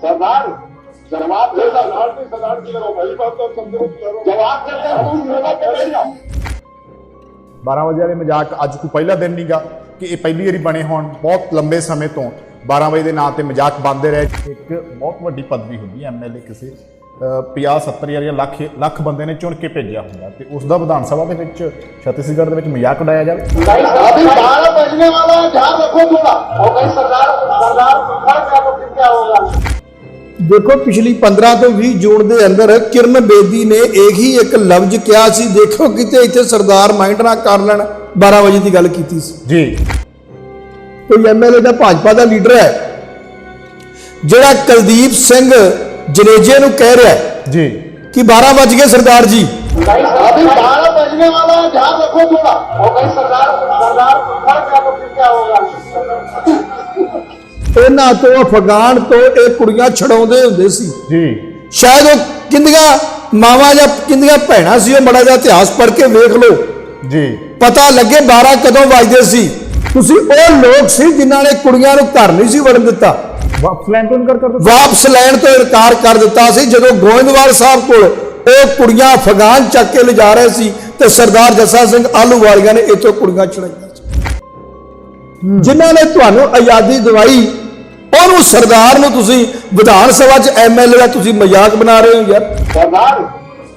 सरदार जवाब दे सरदार की सरदार की करो पहली बात तो समझो करो जवाब देते हो तुम जवाब के बैठ जाओ 12 ਵਜੇ ਵਾਲੇ ਮਜ਼ਾਕ ਅੱਜ ਕੋਈ ਪਹਿਲਾ ਦਿਨ ਨਹੀਂਗਾ ਕਿ ਇਹ ਪਹਿਲੀ ਵਾਰੀ ਬਣੇ ਹੋਣ ਬਹੁਤ ਲੰਬੇ ਸਮੇਂ ਤੋਂ 12 ਵਜੇ ਦੇ ਨਾਂ ਤੇ ਮਜ਼ਾਕ ਬੰਦੇ ਰਹੇ ਇੱਕ ਬਹੁਤ ਵੱਡੀ ਪਦਵੀ ਹੁੰਦੀ ਹੈ ਐਮਐਲਏ ਕਿਸੇ 50 70 ਜਾਂ ਲੱਖ ਲੱਖ ਬੰਦੇ ਨੇ ਚੁਣ ਕੇ ਭੇਜਿਆ ਹੁੰਦਾ ਤੇ ਉਸ ਦਾ ਵਿਧਾਨ ਸਭਾ ਦੇ ਵਿੱਚ ਛੱਤੀਸਗੜ੍ਹ ਦੇ ਵਿੱਚ ਮਜ਼ਾਕ ਉਡਾਇਆ ਜਾਵੇ अभी बारह बजने वाला है ध्यान रखो थोड़ा और कहीं सरदार सरदार खड़ गया तो फिर क्या होगा ਦੇਖੋ ਪਿਛਲੀ 15 ਤੋਂ 20 ਜੂਨ ਦੇ ਅੰਦਰ ਕਿਰਨ ਬੇਦੀ ਨੇ ਇੱਕ ਹੀ ਇੱਕ ਲਫ਼ਜ਼ ਕਿਹਾ ਸੀ ਦੇਖੋ ਕਿਤੇ ਇੱਥੇ ਸਰਦਾਰ ਮਾਈਂਡ ਨਾ ਕਰ ਲੈਣ 12 ਵਜੇ ਦੀ ਗੱਲ ਕੀਤੀ ਸੀ ਜੀ ਕੋਈ ਐਮਐਲਏ ਦਾ ਭਾਜਪਾ ਦਾ ਲੀਡਰ ਹੈ ਜਿਹੜਾ ਕੁਲਦੀਪ ਸਿੰਘ ਜਨੇਜੇ ਨੂੰ ਕਹਿ ਰਿਹਾ ਹੈ ਜੀ ਕਿ 12 ਵਜ ਗਏ ਸਰਦਾਰ ਜੀ अभी बारह बजने वाला है ध्यान रखो थोड़ा और कहीं सरदार सरदार खड़ गया तो फिर क्या होगा ਇਹਨਾਂ ਤੋਂ ਅਫਗਾਨ ਤੋਂ ਇਹ ਕੁੜੀਆਂ ਛਡਾਉਂਦੇ ਹੁੰਦੇ ਸੀ। ਜੀ। ਸ਼ਾਇਦ ਉਹ ਕਿੰਦੀਆਂ ਮਾਵਾਂ ਜਾਂ ਕਿੰਦੀਆਂ ਭੈਣਾਂ ਸੀ ਉਹ ਮੜਾ ਜਿਹਾ ਇਤਿਹਾਸ ਪੜ੍ਹ ਕੇ ਵੇਖ ਲਓ। ਜੀ। ਪਤਾ ਲੱਗੇ 12 ਕਦੋਂ ਵੱਜਦੇ ਸੀ। ਤੁਸੀਂ ਉਹ ਲੋਕ ਸੀ ਜਿਨ੍ਹਾਂ ਨੇ ਕੁੜੀਆਂ ਨੂੰ ਘਰ ਨਹੀਂ ਸੀ ਵੜਨ ਦਿੱਤਾ। ਵਾਪਸ ਲੈਣ ਤੋਂ ਇਨਕਾਰ ਕਰ ਦਿੱਤਾ? ਵਾਪਸ ਲੈਣ ਤੋਂ ਇਨਕਾਰ ਕਰ ਦਿੱਤਾ ਸੀ। ਜਦੋਂ ਗੋਇੰਦਵਾਲ ਸਾਹਿਬ ਕੋਲ ਉਹ ਕੁੜੀਆਂ ਅਫਗਾਨ ਚੱਕ ਕੇ ਲਿਜਾ ਰਹੇ ਸੀ ਤੇ ਸਰਦਾਰ ਜੱਸਾ ਸਿੰਘ ਆਲੂਵਾਲੀਆਂ ਨੇ ਇੱਥੋਂ ਕੁੜੀਆਂ ਸੀ। ਜਿਨ੍ਹਾਂ ਨੇ ਤੁਹਾਨੂੰ ਆਜ਼ਾਦੀ ਦਿਵਾਈ ਉਹਨੂੰ ਸਰਦਾਰ ਨੂੰ ਤੁਸੀਂ ਵਿਧਾਨ ਸਭਾ 'ਚ ਐਮਐਲਏ ਦਾ ਤੁਸੀਂ ਮਜ਼ਾਕ ਬਣਾ ਰਹੇ ਹੋ ਯਾਰ सरदार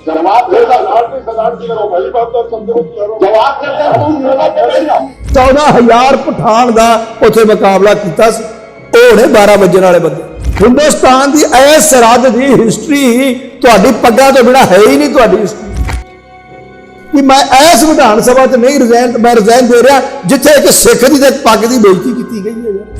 जवाब दे सरदार की सरदार की करो पहली बात तो समझो करो जवाब देते हो तुम जवाब के बैठ जाओ 14000 ਪਠਾਨ ਦਾ ਉੱਥੇ ਮੁਕਾਬਲਾ ਕੀਤਾ ਸੀ ਉਹ ਨੇ 12 ਵੱਜਣ ਵਾਲੇ ਬੰਦੇ ਹਿੰਦੁਸਤਾਨ ਦੀ ਐਸ ਸਰਹੱਦ ਦੀ ਹਿਸਟਰੀ ਤੁਹਾਡੀ ਪੱਗਾਂ ਤੋਂ ਬਿਨਾ ਹੈ ਹੀ ਨਹੀਂ ਤੁਹਾਡੀ ਹਿਸਟਰੀ ਕਿ ਮੈਂ ਐਸ ਵਿਧਾਨ ਸਭਾ 'ਚ ਨਹੀਂ ਰਿਜ਼ਾਈਨ ਮੈਂ ਰਿਜ਼ਾਈਨ ਦੇ ਰਿਹਾ ਜਿੱਥੇ ਇੱਕ ਸਿੱਖ ਦੀ ਤੇ ਇੱਕ ਪੱਗ ਦੀ ਬੇਇੱਜ਼ਤੀ ਕੀਤੀ ਗਈ ਹੈ ਯਾਰ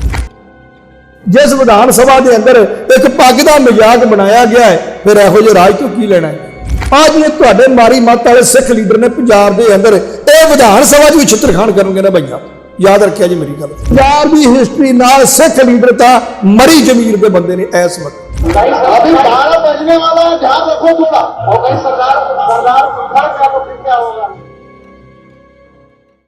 ਜਿਸ ਵਿਧਾਨ ਸਭਾ ਦੇ ਅੰਦਰ ਇੱਕ ਪੱਗ ਦਾ ਮਜ਼ਾਕ ਬਣਾਇਆ ਗਿਆ ਹੈ ਫਿਰ ਇਹੋ ਜਿਹੇ ਰਾਜ ਤੋਂ ਕੀ ਲੈਣਾ ਹੈ ਅੱਜ ਇਹ ਤੁਹਾਡੇ ਮਾਰੀ ਮੱਤ ਵਾਲੇ ਸਿੱਖ ਲੀਡਰ ਨੇ ਪੰਜਾਬ ਦੇ ਅੰਦਰ ਇਹ ਵਿਧਾਨ ਸਭਾ 'ਚ ਵੀ ਛਿੱਤਰਖਾਨ ਕਰਨਗੇ ਨਾ ਭਈਆ ਯਾਦ ਰੱਖਿਆ ਜੀ ਮੇਰੀ ਗੱਲ ਪੰਜਾਬ ਦੀ ਹਿਸਟਰੀ ਨਾਲ ਸਿੱਖ ਲੀਡਰ ਤਾਂ ਮਰੀ ਜ਼ਮੀਰ ਦੇ ਬੰਦੇ ਨੇ ਇਸ ਵਕਤ अभी बारह बजने वाला है ध्यान रखो थोड़ा और कहीं सरदार सरदार खड़ गया तो फिर क्या होगा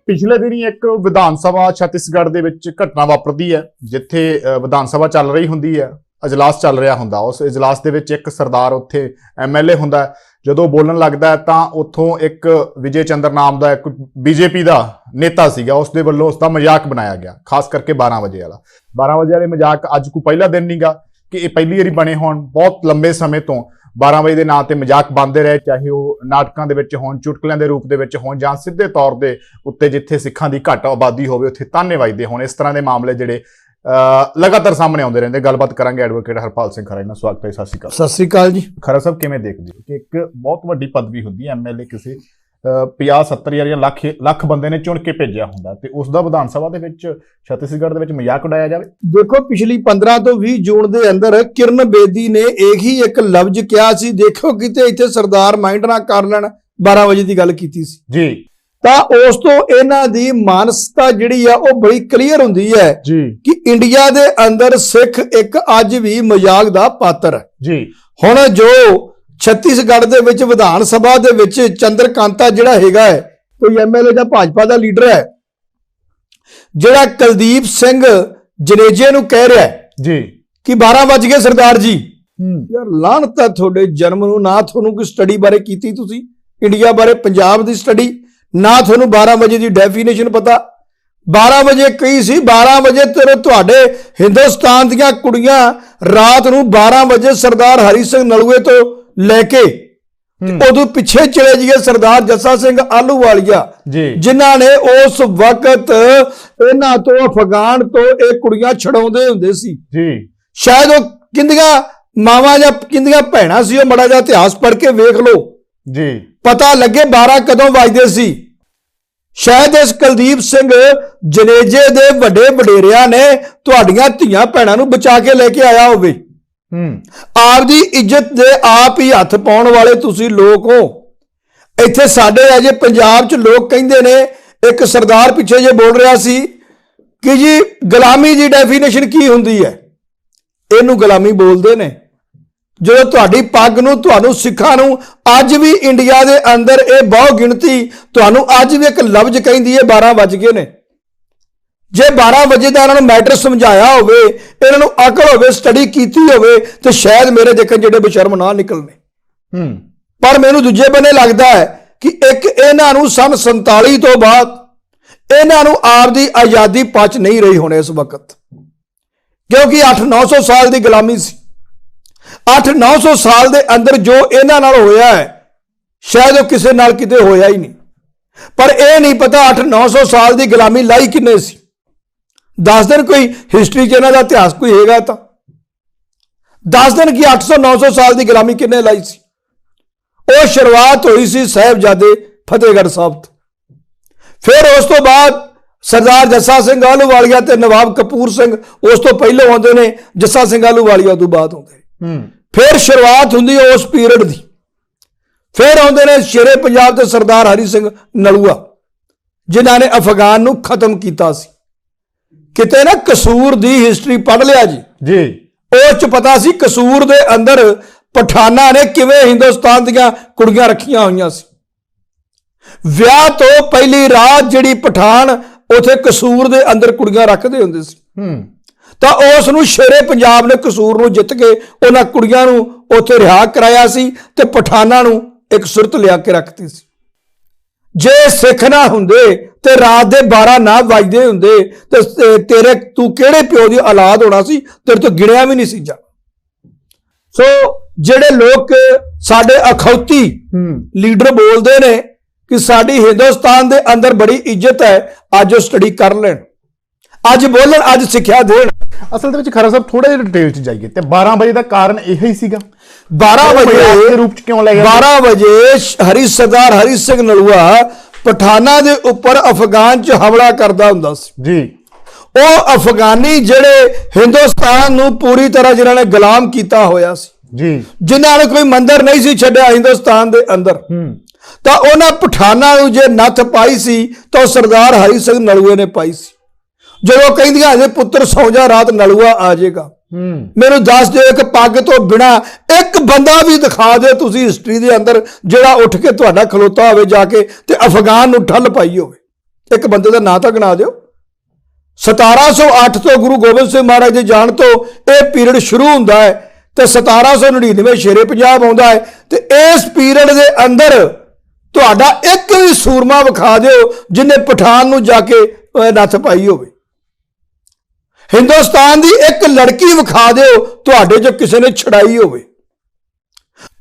ਪਿਛਲੇ ਦਿਨੀ ਇੱਕ ਵਿਧਾਨ ਸਭਾ ਛੱਤੀਸਗੜ੍ਹ ਦੇ ਵਿੱਚ ਘਟਨਾ ਵਾਪਰਦੀ ਹੈ, ਜਿੱਥੇ ਵਿਧਾਨ ਸਭਾ ਚੱਲ ਰਹੀ ਹੁੰਦੀ ਹੈ ਅਜਲਾਸ ਚੱਲ ਰਿਹਾ ਹੁੰਦਾ। ਉਸ ਇਜਲਾਸ ਦੇ ਵਿੱਚ ਇੱਕ ਸਰਦਾਰ ਉੱਥੇ ਐਮਐਲਏ ਹੁੰਦਾ ਜਦੋਂ ਬੋਲਣ ਲੱਗਦਾ ਤਾਂ ਉੱਥੋਂ ਇੱਕ ਵਿਜੇ ਚੰਦਰ ਨਾਮ ਦਾ ਇੱਕ ਬੀਜੇਪੀ ਦਾ ਨੇਤਾ ਸੀਗਾ, ਉਸ ਦੇ ਵੱਲੋਂ ਉਸ ਦਾ ਮਜ਼ਾਕ ਬਣਾਇਆ ਗਿਆ, ਖਾਸ ਕਰਕੇ 12 ਵਜੇ ਵਾਲਾ। 12 ਵਜੇ ਵਾਲੇ ਮਜ਼ਾਕ ਅੱਜ ਕੋਈ ਪਹਿਲਾ ਦਿਨ ਨਹੀਂਗਾ ਕਿ ਇਹ ਪਹਿਲੀ ਵਾਰੀ ਬਣੇ ਹੋਣ, ਬਹੁਤ ਲੰਬੇ ਸਮੇਂ ਤੋਂ। 12 ਵਜੇ ਦੇ ਨਾਂ ਤੇ ਮਜ਼ਾਕ ਬੰਦੇ ਰਹੇ ਚਾਹੇ ਉਹ ਨਾਟਕਾਂ ਦੇ ਵਿੱਚ ਹੋਣ ਚੁਟਕਲਿਆਂ ਦੇ ਰੂਪ ਦੇ ਵਿੱਚ ਹੋਣ ਜਾਂ ਸਿੱਧੇ ਤੌਰ ਦੇ ਉੱਤੇ ਜਿੱਥੇ ਸਿੱਖਾਂ ਦੀ ਘੱਟ ਆਬਾਦੀ ਹੋਵੇ ਉੱਥੇ ਤਾਨੇ ਵੱਜਦੇ ਹੋਣ। ਇਸ ਤਰ੍ਹਾਂ ਦੇ ਮਾਮਲੇ ਜਿਹੜੇ ਲਗਾਤਾਰ ਸਾਹਮਣੇ ਆਉਂਦੇ ਰਹਿੰਦੇ। ਗੱਲਬਾਤ ਕਰਾਂਗੇ ਐਡਵੋਕੇਟ ਹਰਪਾਲ ਸਿੰਘ ਖਰਾ ਜੀ ਨਾਲ। ਸਵਾਗਤ ਹੈ ਸਤਿ ਸ਼੍ਰੀ ਅਕਾਲ। ਸਤਿ ਸ੍ਰੀ ਅਕਾਲ ਜੀ। ਖਰਾ ਸਾਹਿਬ ਕਿਵੇਂ ਦੇਖਦੇ ਹੋ ਕਿ ਇੱਕ ਬਹੁਤ ਵੱਡੀ ਪਦਵੀ ਹੁੰਦੀ ਹੈ ਐਮਐਲਏ ਕਿਸੇ 50 70 ਜਾਂ ਲੱਖ ਲੱਖ ਬੰਦੇ ਨੇ ਚੁਣ ਕੇ ਭੇਜਿਆ ਹੁੰਦਾ ਤੇ ਉਸ ਦਾ ਵਿਧਾਨ ਸਭਾ ਦੇ ਵਿੱਚ ਛੱਤੀਸਗੜ੍ਹ ਦੇ ਵਿੱਚ ਮਜ਼ਾਕ ਉਡਾਇਆ ਜਾਵੇ। ਦੇਖੋ ਪਿਛਲੀ 15 ਤੋਂ 20 ਜੂਨ ਦੇ ਅੰਦਰ ਕਿਰਨ ਬੇਦੀ ਨੇ ਇੱਕ ਹੀ ਇੱਕ ਲਫ਼ਜ਼ ਕਿਹਾ ਸੀ ਦੇਖੋ ਕਿਤੇ ਇੱਥੇ ਸਰਦਾਰ ਮਾਈਂਡ ਨਾ ਕਰ ਲੈਣ 12 ਵਜੇ ਦੀ ਗੱਲ ਕੀਤੀ ਸੀ। ਜੀ। ਤਾਂ ਉਸ ਤੋਂ ਇਹਨਾਂ ਦੀ ਮਾਨਸਤਾ ਜਿਹੜੀ ਆ ਉਹ ਬੜੀ ਕਲੀਅਰ ਹੁੰਦੀ ਹੈ ਜੀ। ਕਿ ਇੰਡੀਆ ਦੇ ਅੰਦਰ ਸਿੱਖ ਇੱਕ ਅੱਜ ਵੀ ਮਜ਼ਾਕ ਦਾ ਪਾਤਰ ਹੈ। ਜੀ। ਹੁਣ ਜੋ ਛੱਤੀਸਗੜ੍ਹ ਦੇ ਵਿੱਚ ਵਿਧਾਨ ਸਭਾ ਦੇ ਵਿੱਚ ਚੰਦਰਕਾਂਤਾ ਜਿਹੜਾ ਹੈਗਾ ਹੈ ਕੋਈ ਐਮਐਲਏ ਦਾ ਭਾਜਪਾ ਦਾ ਲੀਡਰ ਹੈ ਜਿਹੜਾ ਕੁਲਦੀਪ ਸਿੰਘ ਜਨੇਜੇ ਨੂੰ ਕਹਿ ਰਿਹਾ ਜੀ। ਕਿ 12 ਵਜ ਗਏ ਸਰਦਾਰ ਜੀ। ਯਾਰ ਲਾਹਨਤ ਹੈ ਤੁਹਾਡੇ ਜਨਮ ਨੂੰ ਨਾ ਤੁਹਾਨੂੰ ਕੋਈ ਸਟੱਡੀ ਬਾਰੇ ਕੀਤੀ ਤੁਸੀਂ ਇੰਡੀਆ ਬਾਰੇ ਪੰਜਾਬ ਦੀ ਸਟੱਡੀ ਨਾ ਤੁਹਾਨੂੰ 12 ਵਜੇ ਦੀ ਡੈਫੀਨੇਸ਼ਨ ਪਤਾ। 12 ਵਜੇ ਕਈ ਸੀ? 12 ਵਜੇ ਤੇਰੇ ਤੁਹਾਡੇ ਹਿੰਦੁਸਤਾਨ ਦੀਆਂ ਕੁੜੀਆਂ ਰਾਤ ਨੂੰ 12 ਵਜੇ ਸਰਦਾਰ ਹਰੀ ਸਿੰਘ ਨਲੂਏ ਤੋਂ ਲੈ ਕੇ। ਉਦੋਂ ਪਿੱਛੇ ਚਲੇ ਜੀਏ ਸਰਦਾਰ ਜੱਸਾ ਸਿੰਘ ਆਲੂਵਾਲੀਆ ਜੀ। ਜਿਨ੍ਹਾਂ ਨੇ ਉਸ ਵਕਤ ਇਹਨਾਂ ਤੋਂ ਅਫਗਾਨ ਤੋਂ ਇਹ ਕੁੜੀਆਂ ਛਡਾਉਂਦੇ ਹੁੰਦੇ ਸੀ। ਜੀ। ਸ਼ਾਇਦ ਉਹ ਕਿੰਦੀਆਂ ਮਾਵਾਂ ਜਾਂ ਕਿੰਦੀਆਂ ਭੈਣਾਂ ਸੀ ਉਹ ਮੜਾ ਜਿਹਾ ਇਤਿਹਾਸ ਪੜ੍ਹ ਕੇ ਵੇਖ ਲਓ। ਜੀ। ਪਤਾ ਲੱਗੇ 12 ਕਦੋਂ ਵੱਜਦੇ ਸੀ। ਸ਼ਾਇਦ ਇਸ ਕੁਲਦੀਪ ਸਿੰਘ ਜਨੇਜੇ ਦੇ ਵੱਡੇ ਵਡੇਰਿਆਂ ਨੇ ਤੁਹਾਡੀਆਂ ਧੀਆਂ ਭੈਣਾਂ ਨੂੰ ਬਚਾ ਕੇ ਲੈ ਕੇ ਆਇਆ ਹੋਵੇ। ਹੂੰ। ਆਪਦੀ ਇੱਜ਼ਤ ਦੇ ਆਪ ਹੀ ਹੱਥ ਪਾਉਣ ਵਾਲੇ ਤੁਸੀਂ ਲੋਕ ਹੋ। ਇੱਥੇ ਸਾਡੇ ਅਜੇ ਪੰਜਾਬ 'ਚ ਲੋਕ ਕਹਿੰਦੇ ਨੇ, ਇੱਕ ਸਰਦਾਰ ਪਿੱਛੇ ਜੇ ਬੋਲ ਰਿਹਾ ਸੀ ਕਿ ਜੀ ਗੁਲਾਮੀ ਦੀ ਡੈਫੀਨੇਸ਼ਨ ਕੀ ਹੁੰਦੀ ਹੈ? ਇਹਨੂੰ ਗੁਲਾਮੀ ਬੋਲਦੇ ਨੇ। ਜਦੋਂ ਤੁਹਾਡੀ ਪੱਗ ਨੂੰ, ਤੁਹਾਨੂੰ ਸਿੱਖਾਂ ਨੂੰ ਅੱਜ ਵੀ ਇੰਡੀਆ ਦੇ ਅੰਦਰ ਇਹ ਬਹੁ ਗਿਣਤੀ ਤੁਹਾਨੂੰ ਅੱਜ ਵੀ ਇੱਕ ਲਫ਼ਜ਼ ਕਹਿੰਦੀ ਹੈ 12 ਵੱਜ ਗਏ ਨੇ। ਜੇ 12 ਵਜੇ ਦਾ ਇਹਨਾਂ ਨੂੰ ਮੈਟਰ ਸਮਝਾਇਆ ਹੋਵੇ ਇਹਨਾਂ ਨੂੰ ਅਕਲ ਹੋਵੇ ਸਟੱਡੀ ਕੀਤੀ ਹੋਵੇ ਤੇ ਸ਼ਾਇਦ ਮੇਰੇ ਦੇਖਣ ਜਿਹੜੇ ਬੇਸ਼ਰਮ ਨਾ ਨਿਕਲਨੇ ਹੂੰ। ਪਰ ਮੈਨੂੰ ਦੂਜੇ ਬੰਨੇ ਲੱਗਦਾ ਹੈ ਕਿ ਇੱਕ ਇਹਨਾਂ ਨੂੰ ਸਨ 47 ਤੋਂ ਬਾਅਦ ਇਹਨਾਂ ਨੂੰ ਆਪਦੀ ਆਜ਼ਾਦੀ ਪਚ ਨਹੀਂ ਰਹੀ ਹੁਣ ਇਸ ਵਕਤ। ਕਿਉਂਕਿ 8-900 ਸਾਲ ਦੀ ਗੁਲਾਮੀ ਸੀ। 8-900 ਸਾਲ ਦੇ ਅੰਦਰ ਜੋ ਇਹਨਾਂ ਨਾਲ ਹੋਇਆ ਹੈ ਸ਼ਾਇਦ ਉਹ ਕਿਸੇ ਨਾਲ ਕਿਤੇ ਹੋਇਆ ਹੀ ਨਹੀਂ। ਪਰ ਇਹ ਨਹੀਂ ਪਤਾ 8-900 ਸਾਲ ਦੀ ਗੁਲਾਮੀ ਲਾਈ ਕਿੰਨੇ ਸੀ। ਦੱਸ ਦਿਨ ਕੋਈ ਹਿਸਟਰੀ 'ਚ ਇਹਨਾਂ ਦਾ ਇਤਿਹਾਸ ਕੋਈ ਹੈਗਾ ਤਾਂ। ਦੱਸ ਦਿਨ ਕਿ 800-900 ਸਾਲ ਦੀ ਗੁਲਾਮੀ ਕਿੰਨੇ ਲਾਈ ਸੀ? ਉਹ ਸ਼ੁਰੂਆਤ ਹੋਈ ਸੀ ਸਾਹਿਬਜ਼ਾਦੇ ਫਤਿਹਗੜ੍ਹ ਸਾਹਿਬ ਤੋਂ। ਫਿਰ ਉਸ ਤੋਂ ਬਾਅਦ ਸਰਦਾਰ ਜੱਸਾ ਸਿੰਘ ਆਹਲੂਵਾਲੀਆ ਤੇ ਨਵਾਬ ਕਪੂਰ ਸਿੰਘ ਉਸ ਤੋਂ ਪਹਿਲਾਂ ਆਉਂਦੇ ਨੇ ਜੱਸਾ ਸਿੰਘ ਆਹਲੂਵਾਲੀਆ ਤੋਂ ਬਾਅਦ ਆਉਂਦੇ ਨੇ। ਹੂੰ। ਫਿਰ ਸ਼ੁਰੂਆਤ ਹੁੰਦੀ ਉਸ ਪੀਰੀਅਡ ਦੀ। ਫਿਰ ਆਉਂਦੇ ਨੇ ਸ਼ੇਰੇ ਪੰਜਾਬ ਤੇ ਸਰਦਾਰ ਹਰੀ ਸਿੰਘ ਨਲੂਆ ਜਿਨ੍ਹਾਂ ਨੇ ਅਫਗਾਨ ਨੂੰ ਖਤਮ ਕੀਤਾ ਸੀ। ਕਿਤੇ ਨਾ ਕਸੂਰ ਦੀ ਹਿਸਟਰੀ ਪੜ੍ਹ ਲਿਆ ਜੀ। ਜੀ। ਉਹ ਚ ਪਤਾ ਸੀ ਕਸੂਰ ਦੇ ਅੰਦਰ ਪਠਾਨਾਂ ਨੇ ਕਿਵੇਂ ਹਿੰਦੁਸਤਾਨ ਦੀਆਂ ਕੁੜੀਆਂ ਰੱਖੀਆਂ ਹੋਈਆਂ ਸੀ। ਵਿਆਹ ਤੋਂ ਪਹਿਲੀ ਰਾਤ ਜਿਹੜੀ ਪਠਾਨ ਉਥੇ ਕਸੂਰ ਦੇ ਅੰਦਰ ਕੁੜੀਆਂ ਰੱਖਦੇ ਹੁੰਦੇ ਸੀ। ਹੂੰ। ਤਾਂ ਉਸ ਨੂੰ ਸ਼ੇਰੇ ਪੰਜਾਬ ਨੇ ਕਸੂਰ ਨੂੰ ਜਿੱਤ ਕੇ ਉਹਨਾਂ ਕੁੜੀਆਂ ਨੂੰ ਉੱਥੇ ਰਿਹਾ ਕਰਾਇਆ ਸੀ ਤੇ ਪਠਾਨਾਂ ਨੂੰ ਇੱਕ ਸੁਰਤ ਲਿਆ ਕੇ ਰੱਖਤੀ ਸੀ। ਜੇ ਸਿੱਖ ਨਾ ਹੁੰਦੇ ਤੇ ਰਾਤ ਦੇ 12 ਨਾ ਵੱਜਦੇ ਹੁੰਦੇ ਤੇ ਤੇਰੇ ਤੂੰ ਕਿਹੜੇ ਪਿਓ ਦੀ ਔਲਾਦ ਹੋਣਾ ਸੀ? ਤੇਰੇ ਤੋਂ ਗਿਣਿਆ ਵੀ ਨਹੀਂ ਸੀ ਜਾ। ਸੋ ਜਿਹੜੇ ਲੋਕ ਸਾਡੇ ਅਖੌਤੀ ਲੀਡਰ ਬੋਲਦੇ ਨੇ ਕਿ ਸਾਡੀ ਹਿੰਦੁਸਤਾਨ ਦੇ ਅੰਦਰ ਬੜੀ ਇੱਜ਼ਤ ਹੈ ਅੱਜ ਉਹ ਸਟੱਡੀ ਕਰ ਲੈਣ। ਅੱਜ ਬੋਲਣ ਅੱਜ ਸਿੱਖਿਆ ਦੇਣ। ਅਸਲ ਦੇ ਵਿੱਚ ਖਰਾ ਸਾਹਿਬ ਥੋੜਾ ਜਿਹਾ ਡਿਟੇਲ ਚ ਜਾਈਏ ਤੇ 12 ਵਜੇ ਦਾ ਕਾਰਨ ਇਹ ਹੀ ਸੀਗਾ। 12 ਉਹ ਮਜ਼ਾਕ ਦੇ ਵਜੇ ਰੂਪ ਚ ਕਿਉਂ ਲੈ ਗਿਆ 12 ਵਜੇ ਹਰੀ ਸਰਦਾਰ ਹਰੀ ਸਿੰਘ ਨਲੂਆ ਪਠਾਨਾਂ ਦੇ ਉੱਪਰ ਅਫਗਾਨ 'ਚ ਹਮਲਾ ਕਰਦਾ ਹੁੰਦਾ ਸੀ। ਜੀ। ਉਹ ਅਫਗਾਨੀ ਜਿਹੜੇ ਹਿੰਦੁਸਤਾਨ ਨੂੰ ਪੂਰੀ ਤਰ੍ਹਾਂ ਜਿਨ੍ਹਾਂ ਨੇ ਗੁਲਾਮ ਕੀਤਾ ਹੋਇਆ ਸੀ। ਜੀ। ਜਿਨ੍ਹਾਂ ਨੇ ਕੋਈ ਮੰਦਰ ਨਹੀਂ ਸੀ ਛੱਡਿਆ ਹਿੰਦੁਸਤਾਨ ਦੇ ਅੰਦਰ। ਤਾਂ ਉਹਨਾਂ ਪਠਾਨਾਂ ਨੂੰ ਜੇ ਨੱਥ ਪਾਈ ਸੀ ਤਾਂ ਸਰਦਾਰ ਹਰੀ ਸਿੰਘ ਨਲੂਏ ਨੇ ਪਾਈ ਸੀ। ਜਦੋਂ ਕਹਿੰਦੀਆਂ ਹਜੇ ਪੁੱਤਰ ਸੌਂ ਜਾ ਰਾਤ ਨਲੂਆ ਆ ਜਾਏਗਾ। ਮੈਨੂੰ ਦੱਸ ਦਿਓ ਇੱਕ ਪੱਗ ਤੋਂ ਬਿਨਾ ਇੱਕ ਬੰਦਾ ਵੀ ਦਿਖਾ ਦਿਓ ਤੁਸੀਂ ਹਿਸਟਰੀ ਦੇ ਅੰਦਰ ਜਿਹੜਾ ਉੱਠ ਕੇ ਤੁਹਾਡਾ ਖਲੋਤਾ ਹੋਵੇ ਜਾ ਕੇ ਤੇ ਅਫਗਾਨ ਨੂੰ ਠੱਲ ਪਾਈ ਹੋਵੇ। ਇੱਕ ਬੰਦੇ ਦਾ ਨਾਂ ਤਾਂ ਗਿਣਾ ਦਿਓ। 1708 ਤੋਂ ਗੁਰੂ ਗੋਬਿੰਦ ਸਿੰਘ ਮਹਾਰਾਜ ਦੇ ਜਾਣ ਤੋਂ ਇਹ ਪੀਰੀਅਡ ਸ਼ੁਰੂ ਹੁੰਦਾ ਹੈ ਤੇ 1799 ਸ਼ੇਰੇ ਪੰਜਾਬ ਆਉਂਦਾ ਹੈ ਤੇ ਇਸ ਪੀਰੀਅਡ ਦੇ ਅੰਦਰ ਤੁਹਾਡਾ ਇੱਕ ਵੀ ਸੂਰਮਾ ਵਿਖਾ ਦਿਓ ਜਿਨੇ ਪਠਾਨ ਨੂੰ ਜਾ ਕੇ ਨੱਥ ਪਾਈ ਹੋਵੇ। ਹਿੰਦੁਸਤਾਨ ਦੀ ਇੱਕ ਲੜਕੀ ਵਿਖਾ ਦਿਓ ਤੁਹਾਡੇ ਜੋ ਕਿਸੇ ਨੇ ਛੜਾਈ ਹੋਵੇ।